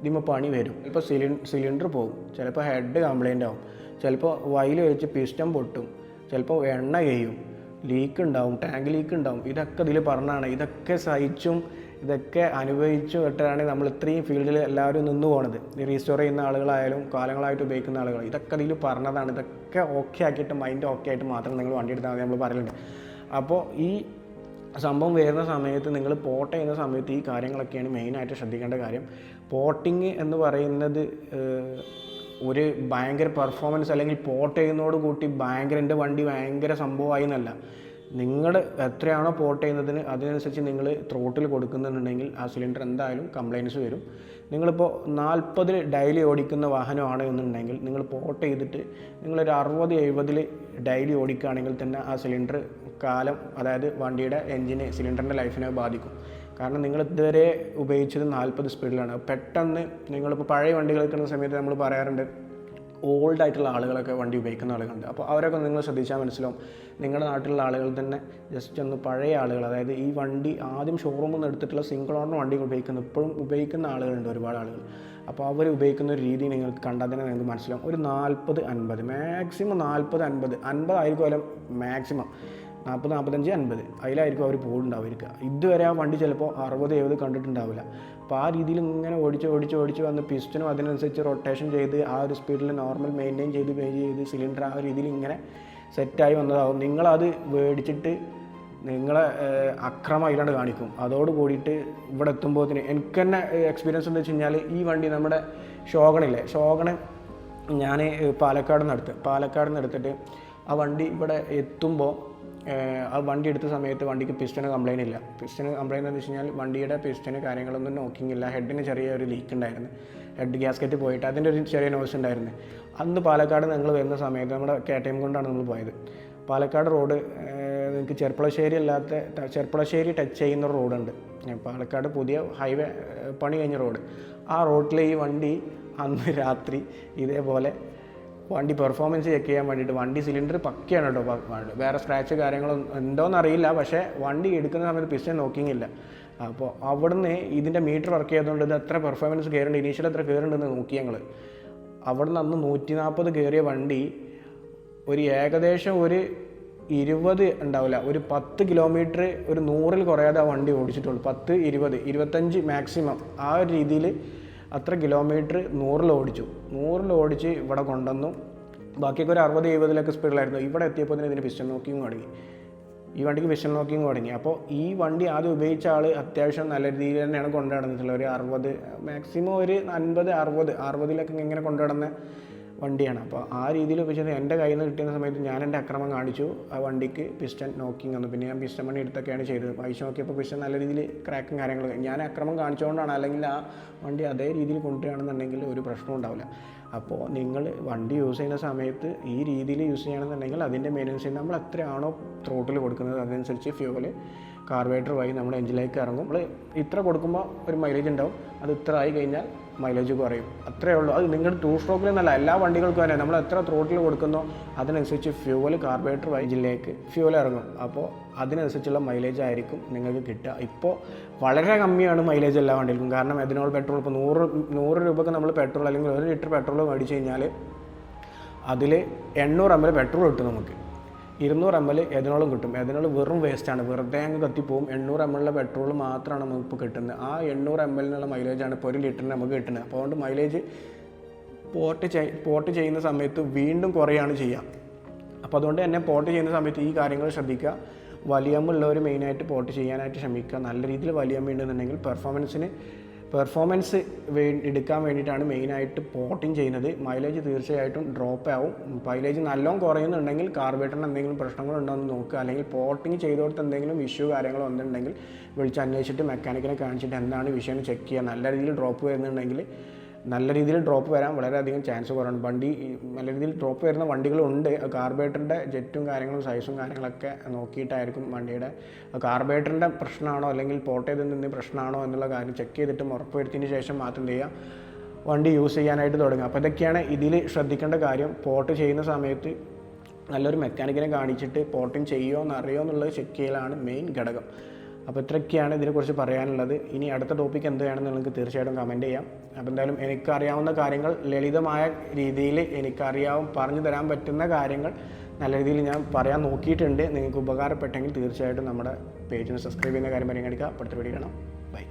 ഇതിമ പണി വരും. ചിലപ്പോൾ സിലി സിലിണ്ടർ പോകും ചിലപ്പോൾ ഹെഡ് കംപ്ലൈന്റ് ആവും. ചിലപ്പോൾ വയൽ വെച്ച് പിസ്റ്റം പൊട്ടും. ചിലപ്പോൾ എണ്ണ കഴിയും ലീക്ക് ഉണ്ടാവും. ടാങ്ക് ലീക്ക് ഉണ്ടാവും. ഇതൊക്കെ ഇതിൽ പറഞ്ഞാണ് ഇതൊക്കെ സഹിച്ചും ഇതൊക്കെ അനുഭവിച്ചു വിട്ടാണ് നമ്മൾ ഇത്രയും ഫീൽഡിൽ എല്ലാവരും നിന്ന് പോണത്. റീസ്റ്റോർ ചെയ്യുന്ന ആളുകളായാലും കാലങ്ങളായിട്ട് ഉപയോഗിക്കുന്ന ആളുകൾ. ഇതൊക്കെ അതിൽ പറഞ്ഞതാണ്. ഇതൊക്കെ ഓക്കെ ആക്കിയിട്ട് മൈൻഡ് ഓക്കെ ആയിട്ട് മാത്രം നിങ്ങൾ വണ്ടി എടുത്താൽ മതി നമ്മൾ പറയുന്നുണ്ട് അപ്പോൾ ഈ സംഭവം വരുന്ന സമയത്ത് നിങ്ങൾ പോട്ട് ചെയ്യുന്ന സമയത്ത് ഈ കാര്യങ്ങളൊക്കെയാണ് മെയിനായിട്ട് ശ്രദ്ധിക്കേണ്ട കാര്യം. പോട്ടിങ് എന്ന് പറയുന്നത് ഒരു ഭയങ്കര പെർഫോമൻസ് അല്ലെങ്കിൽ പോട്ട് ചെയ്യുന്നതോട് കൂട്ടി ഭയങ്കര എന്റെ വണ്ടി ഭയങ്കര സംഭവമായി എന്നല്ല. നിങ്ങൾ എത്രയാണോ പോർട്ട് ചെയ്യുന്നതിന് അതിനനുസരിച്ച് നിങ്ങൾ ത്രോട്ടിൽ കൊടുക്കുന്നുണ്ടെങ്കിൽ ആ സിലിണ്ടർ എന്തായാലും കംപ്ലൈന്റ്സ് വരും. നിങ്ങളിപ്പോൾ നാൽപ്പതിൽ ഡെയിലി ഓടിക്കുന്ന വാഹനമാണ് എന്നുണ്ടെങ്കിൽ നിങ്ങൾ പോർട്ട് ചെയ്തിട്ട് നിങ്ങളൊരു അറുപത് എഴുപതിൽ ഡെയിലി ഓടിക്കുകയാണെങ്കിൽ തന്നെ ആ സിലിണ്ടർ കാലം അതായത് വണ്ടിയുടെ എൻജിന് സിലിണ്ടറിന്റെ ലൈഫിനെ ബാധിക്കും. കാരണം നിങ്ങൾ ഇതുവരെ ഉപയോഗിച്ചത് നാൽപ്പത് സ്പീഡിലാണ് പെട്ടെന്ന് നിങ്ങളിപ്പോൾ പഴയ വണ്ടികൾ എടുക്കുന്ന സമയത്ത് നമ്മൾ പറയാറുണ്ട് ഓൾഡ് ആയിട്ടുള്ള ആളുകളൊക്കെ വണ്ടി ഉപയോഗിക്കുന്ന ആളുകളുണ്ട്. അപ്പോൾ അവരൊക്കെ നിങ്ങൾ ശ്രദ്ധിച്ചാൽ മനസ്സിലാവും. നിങ്ങളുടെ നാട്ടിലുള്ള ആളുകൾ തന്നെ ജസ്റ്റ് ഒന്ന് പഴയ ആളുകൾ അതായത് ഈ വണ്ടി ആദ്യം ഷോറൂമിൽ നിന്ന് എടുത്തിട്ടുള്ള സിംഗിൾ ഓണർ വണ്ടി ഉപയോഗിക്കുന്ന ഇപ്പോഴും ഉപയോഗിക്കുന്ന ആളുകളുണ്ട് ഒരുപാട് ആളുകൾ. അപ്പോൾ അവർ ഉപയോഗിക്കുന്ന ഒരു രീതി നിങ്ങൾക്ക് കണ്ടാൽ തന്നെ നിങ്ങൾക്ക് മനസ്സിലാവും. ഒരു നാൽപ്പത് അൻപത് മാക്സിമം നാൽപ്പത് അൻപത് അൻപതായിരിക്കും അല്ല മാക്സിമം നാൽപ്പത് നാൽപ്പത്തഞ്ച് അൻപത്. അതിലായിരിക്കും അവർ പോയിട്ടുണ്ടാവുക ഇതുവരെ ആ വണ്ടി ചിലപ്പോൾ അറുപത് എഴുപത് കണ്ടിട്ടുണ്ടാവില്ല. അപ്പോൾ ആ രീതിയിൽ ഇങ്ങനെ ഓടിച്ച് ഓടിച്ച് ഓടിച്ച് വന്ന് പിസ്റ്റനും അതിനനുസരിച്ച് റൊട്ടേഷൻ ചെയ്ത് ആ ഒരു സ്പീഡിൽ നോർമൽ മെയിന്റെയിൻ ചെയ്ത് പേ ചെയ്ത് സിലിണ്ടർ ആ രീതിയിൽ ഇങ്ങനെ സെറ്റായി വന്നതാവും. നിങ്ങളത് മേടിച്ചിട്ട് നിങ്ങളെ അക്രമം അതിലാണ്ട് കാണിക്കും. അതോട് കൂടിയിട്ട് ഇവിടെ എത്തുമ്പോഴത്തിന് എനിക്ക് തന്നെ എക്സ്പീരിയൻസ് എന്താ വെച്ച് കഴിഞ്ഞാൽ ഈ വണ്ടി നമ്മുടെ ഷോഗണില്ലേ? ഷോഗണ് ഞാൻ പാലക്കാട് നിന്ന് എടുത്ത് പാലക്കാട് നിന്ന് എടുത്തിട്ട് ആ വണ്ടി ഇവിടെ എത്തുമ്പോൾ ആ വണ്ടി എടുത്ത സമയത്ത് വണ്ടിക്ക് പിസ്റ്റന് കംപ്ലൈന്റ് ഇല്ല. പിസ്റ്റന് കംപ്ലൈന്റ് എന്ന് വെച്ച് കഴിഞ്ഞാൽ വണ്ടിയുടെ പിസ്റ്റന് കാര്യങ്ങളൊന്നും നോക്കിങ് ഇല്ല. ഹെഡിന് ചെറിയ ഒരു ലീക്ക് ഉണ്ടായിരുന്നു. ഹെഡ് ഗ്യാസ്കറ്റ് പോയിട്ട് അതിന്റെ ഒരു ചെറിയ നോയ്സ് ഉണ്ടായിരുന്നു. അന്ന് പാലക്കാട് ഞങ്ങൾ വരുന്ന സമയത്ത് നമ്മുടെ കെ ടി എം കൊണ്ടാണ് നമ്മൾ പോയത്. പാലക്കാട് റോഡ് നിങ്ങൾക്ക് ചെർപ്പളശ്ശേരി അല്ലാത്ത ചെർപ്പളശ്ശേരി ടച്ച് ചെയ്യുന്ന റോഡുണ്ട് പാലക്കാട് പുതിയ ഹൈവേ പണി കഴിഞ്ഞ റോഡ് ആ റോഡിലെ ഈ വണ്ടി അന്ന് രാത്രി ഇതേപോലെ വണ്ടി പെർഫോമൻസ് ചെക്ക് ചെയ്യാൻ വേണ്ടിയിട്ട് വണ്ടി സിലിണ്ടർ പക്കയാണ് കേട്ടോ വേറെ സ്ക്രാച്ച് കാര്യങ്ങളൊന്നും ഉണ്ടോയെന്ന് അറിയില്ല പക്ഷേ വണ്ടി എടുക്കുന്ന സമയത്ത് പിസ്റ്റൻ നോക്കിങ്ങില്ല അപ്പോൾ അവിടുന്ന് ഇതിന്റെ മീറ്റർ വർക്ക് ചെയ്തുകൊണ്ട് ഇത് എത്ര പെർഫോമൻസ് കയറുന്നുണ്ട് ഇനീഷ്യൽ എത്ര കയറുന്നുണ്ടെന്ന് നോക്കി ഞങ്ങൾ അവിടുന്ന് അന്ന് നൂറ്റി നാൽപ്പത് കയറിയ വണ്ടി ഒരു ഏകദേശം ഒരു ഇരുപത് ഉണ്ടാവില്ല ഒരു പത്ത് കിലോമീറ്റർ ഒരു നൂറിൽ കുറയാതെ ആ വണ്ടി ഓടിച്ചിട്ടുള്ളൂ. പത്ത് ഇരുപത് ഇരുപത്തഞ്ച് മാക്സിമം ആ ഒരു രീതിയിൽ അത്ര കിലോമീറ്റർ നൂറിൽ ഓടിച്ചു. നൂറിൽ ഓടിച്ച് ഇവിടെ കൊണ്ടുവന്നു. ബാക്കിയൊക്കെ ഒരു അറുപത് എഴുപതിലൊക്കെ സ്പീഡിലായിരുന്നു. ഇവിടെ എത്തിയപ്പോൾ തന്നെ ഇതിന് പിസ്റ്റൺ നോക്കിയും തുടങ്ങി. ഈ വണ്ടിക്ക് പിസ്റ്റൺ നോക്കിയും തുടങ്ങി. അപ്പോൾ ഈ വണ്ടി ആദ്യം ഉപയോഗിച്ച ആൾ അത്യാവശ്യം നല്ല രീതിയിൽ തന്നെയാണ് കൊണ്ടു നടന്നിട്ടുള്ളത് ഒരു അറുപത് മാക്സിമം ഒരു അൻപത് അറുപത് അറുപതിലൊക്കെ ഇങ്ങനെ കൊണ്ടു നടന്ന വണ്ടിയാണ്. അപ്പോൾ ആ രീതിയിൽ ഉപയോഗിച്ചത് എന്റെ കയ്യിൽ നിന്ന് കിട്ടുന്ന സമയത്ത് ഞാൻ എന്റെ അക്രമം കാണിച്ചു. ആ വണ്ടിക്ക് പിസ്റ്റൺ നോക്കിങ് വന്നു. പിന്നെ ഞാൻ പിസ്റ്റൺ പണി എടുത്തൊക്കെയാണ് ചെയ്തത്. പൈസ നോക്കിയപ്പോൾ പിസ്റ്റൺ നല്ല രീതിയിൽ ക്രാക്കും കാര്യങ്ങളൊക്കെ ഞാൻ അക്രമം കാണിച്ചുകൊണ്ടാണ് അല്ലെങ്കിൽ ആ വണ്ടി അതേ രീതിയിൽ കൊണ്ടുവരികയാണെന്നുണ്ടെങ്കിൽ ഒരു പ്രശ്നം ഉണ്ടാവില്ല. അപ്പോൾ നിങ്ങൾ വണ്ടി യൂസ് ചെയ്യുന്ന സമയത്ത് ഈ രീതിയിൽ യൂസ് ചെയ്യണമെന്നുണ്ടെങ്കിൽ അതിന്റെ മെയിനൻസ് നമ്മൾ എത്രയാണോ ത്രോട്ടിൽ കൊടുക്കുന്നത് അതനുസരിച്ച് ഫ്യൂവൽ കാർബേറ്റർ വഴി നമ്മുടെ എഞ്ചിലേക്ക് ഇറങ്ങും. നമ്മൾ ഇത്ര കൊടുക്കുമ്പോൾ ഒരു മൈലേജ് ഉണ്ടാവും. അത് ഇത്ര ആയി കഴിഞ്ഞാൽ മൈലേജ് കുറയും. അത്രേ ഉള്ളൂ. അത് നിങ്ങളുടെ ടൂ സ്ട്രോക്കിൽ എന്നല്ല എല്ലാ വണ്ടികൾക്കും തന്നെ നമ്മൾ എത്ര ത്രോട്ടിൽ കൊടുക്കുന്നോ അതിനനുസരിച്ച് ഫ്യൂവൽ കാർബേറ്റർ വൈജിലേക്ക് ഫ്യൂവൽ ഇറങ്ങും. അപ്പോൾ അതിനനുസരിച്ചുള്ള മൈലേജ് ആയിരിക്കും നിങ്ങൾക്ക് കിട്ടുക. ഇപ്പോൾ വളരെ കമ്മിയാണ് മൈലേജ് എല്ലാ വണ്ടികൾക്കും. കാരണം എഥനോൾ പെട്രോൾ ഇപ്പോൾ നൂറ് നൂറ് രൂപക്ക് നമ്മൾ പെട്രോൾ അല്ലെങ്കിൽ ഒരു ലിറ്റർ പെട്രോൾ മേടിച്ച് കഴിഞ്ഞാൽ അതിൽ എണ്ണൂറ് എൽ പെട്രോൾ കിട്ടും നമുക്ക്. ഇരുന്നൂറ് എം എൽ എഥനോളും കിട്ടും? എഥനോൾ വെറും വേസ്റ്റാണ് വെറുതെ അങ്ങ് കത്തിപ്പോവും. എണ്ണൂറ് എം എല്ലിലെ പെട്രോൾ മാത്രമാണ് നമുക്ക് ഇപ്പോൾ കിട്ടുന്നത്. ആ എണ്ണൂറ് എം എല്ലിനുള്ള മൈലേജാണ് ഇപ്പോൾ ഒരു ലിറ്ററിന് നമുക്ക് കിട്ടുന്നത്. അപ്പോൾ അതുകൊണ്ട് മൈലേജ് പോർട്ട് ചെയ് പോർട്ട് ചെയ്യുന്ന സമയത്ത് വീണ്ടും കുറയാണ് ചെയ്യുക. അപ്പോൾ അതുകൊണ്ട് തന്നെ പോർട്ട് ചെയ്യുന്ന സമയത്ത് ഈ കാര്യങ്ങൾ ശ്രദ്ധിക്കുക. വലിയമ്മുള്ളവർ മെയിനായിട്ട് പോർട്ട് ചെയ്യാനായിട്ട് ശ്രമിക്കുക. നല്ല രീതിയിൽ വലിയമ്മ ഉണ്ടെന്നുണ്ടെങ്കിൽ പെർഫോമൻസിന് പെർഫോമൻസ് വേ എടുക്കാൻ വേണ്ടിയിട്ടാണ് മെയിനായിട്ട് പോട്ടിങ് ചെയ്യുന്നത്. മൈലേജ് തീർച്ചയായിട്ടും ഡ്രോപ്പ് ആവും. മൈലേജ് നല്ലോണം കുറയുന്നുണ്ടെങ്കിൽ കാർബേറ്ററിന് എന്തെങ്കിലും പ്രശ്നങ്ങളുണ്ടോ എന്ന് നോക്കുക. അല്ലെങ്കിൽ പോട്ടിങ് ചെയ്തോടത്ത് എന്തെങ്കിലും ഇഷ്യൂ കാര്യങ്ങൾ വന്നിട്ടുണ്ടെങ്കിൽ വിളിച്ച് അന്വേഷിച്ചിട്ട് മെക്കാനിക്കിനെ കാണിച്ചിട്ട് എന്താണ് വിഷയം ചെക്ക് ചെയ്യുക. നല്ല രീതിയിൽ ഡ്രോപ്പ് വരുന്നുണ്ടെങ്കിൽ നല്ല രീതിയിൽ ഡ്രോപ്പ് വരാൻ വളരെയധികം ചാൻസ് കുറവാണ്. വണ്ടി നല്ല രീതിയിൽ ഡ്രോപ്പ് വരുന്ന വണ്ടികളുണ്ട്. കാർബേറ്ററിന്റെ ജെറ്റും കാര്യങ്ങളും സൈസും കാര്യങ്ങളൊക്കെ നോക്കിയിട്ടായിരിക്കും വണ്ടിയുടെ. കാർബേറ്ററിന്റെ പ്രശ്നമാണോ അല്ലെങ്കിൽ പോർട്ട് ചെയ്ത് നിന്ന് പ്രശ്നമാണോ എന്നുള്ള കാര്യം ചെക്ക് ചെയ്തിട്ട് ഉറപ്പുവരുത്തിയതിന് ശേഷം മാത്രം ചെയ്യുക വണ്ടി യൂസ് ചെയ്യാനായിട്ട് തുടങ്ങുക. അപ്പോൾ ഇതൊക്കെയാണ് ഇതിൽ ശ്രദ്ധിക്കേണ്ട കാര്യം. പോർട്ട് ചെയ്യുന്ന സമയത്ത് നല്ലൊരു മെക്കാനിക്കിനെ കാണിച്ചിട്ട് പോർട്ടിങ് ചെയ്യുമോ എന്നറിയോ എന്നുള്ളത് ചെക്ക് ചെയ്യലാണ് മെയിൻ ഘടകം. അപ്പോൾ ഇത്രയൊക്കെയാണ് ഇതിനെക്കുറിച്ച് പറയാനുള്ളത്. ഇനി അടുത്ത ടോപ്പിക് എന്തുവാണെന്ന് നിങ്ങൾക്ക് തീർച്ചയായിട്ടും കമന്റ് ചെയ്യാം. അപ്പോൾ എന്തായാലും എനിക്കറിയാവുന്ന കാര്യങ്ങൾ ലളിതമായ രീതിയിൽ എനിക്കറിയാവും പറഞ്ഞു തരാൻ പറ്റുന്ന കാര്യങ്ങൾ നല്ല രീതിയിൽ ഞാൻ പറയാൻ നോക്കിയിട്ടുണ്ട്. നിങ്ങൾക്ക് ഉപകാരപ്പെട്ടെങ്കിൽ തീർച്ചയായിട്ടും നമ്മുടെ പേജിന് സബ്സ്ക്രൈബ് ചെയ്യുന്ന കാര്യം പരിഗണിക്കുക. അടുത്ത വീഡിയോ കാണാം. ബൈ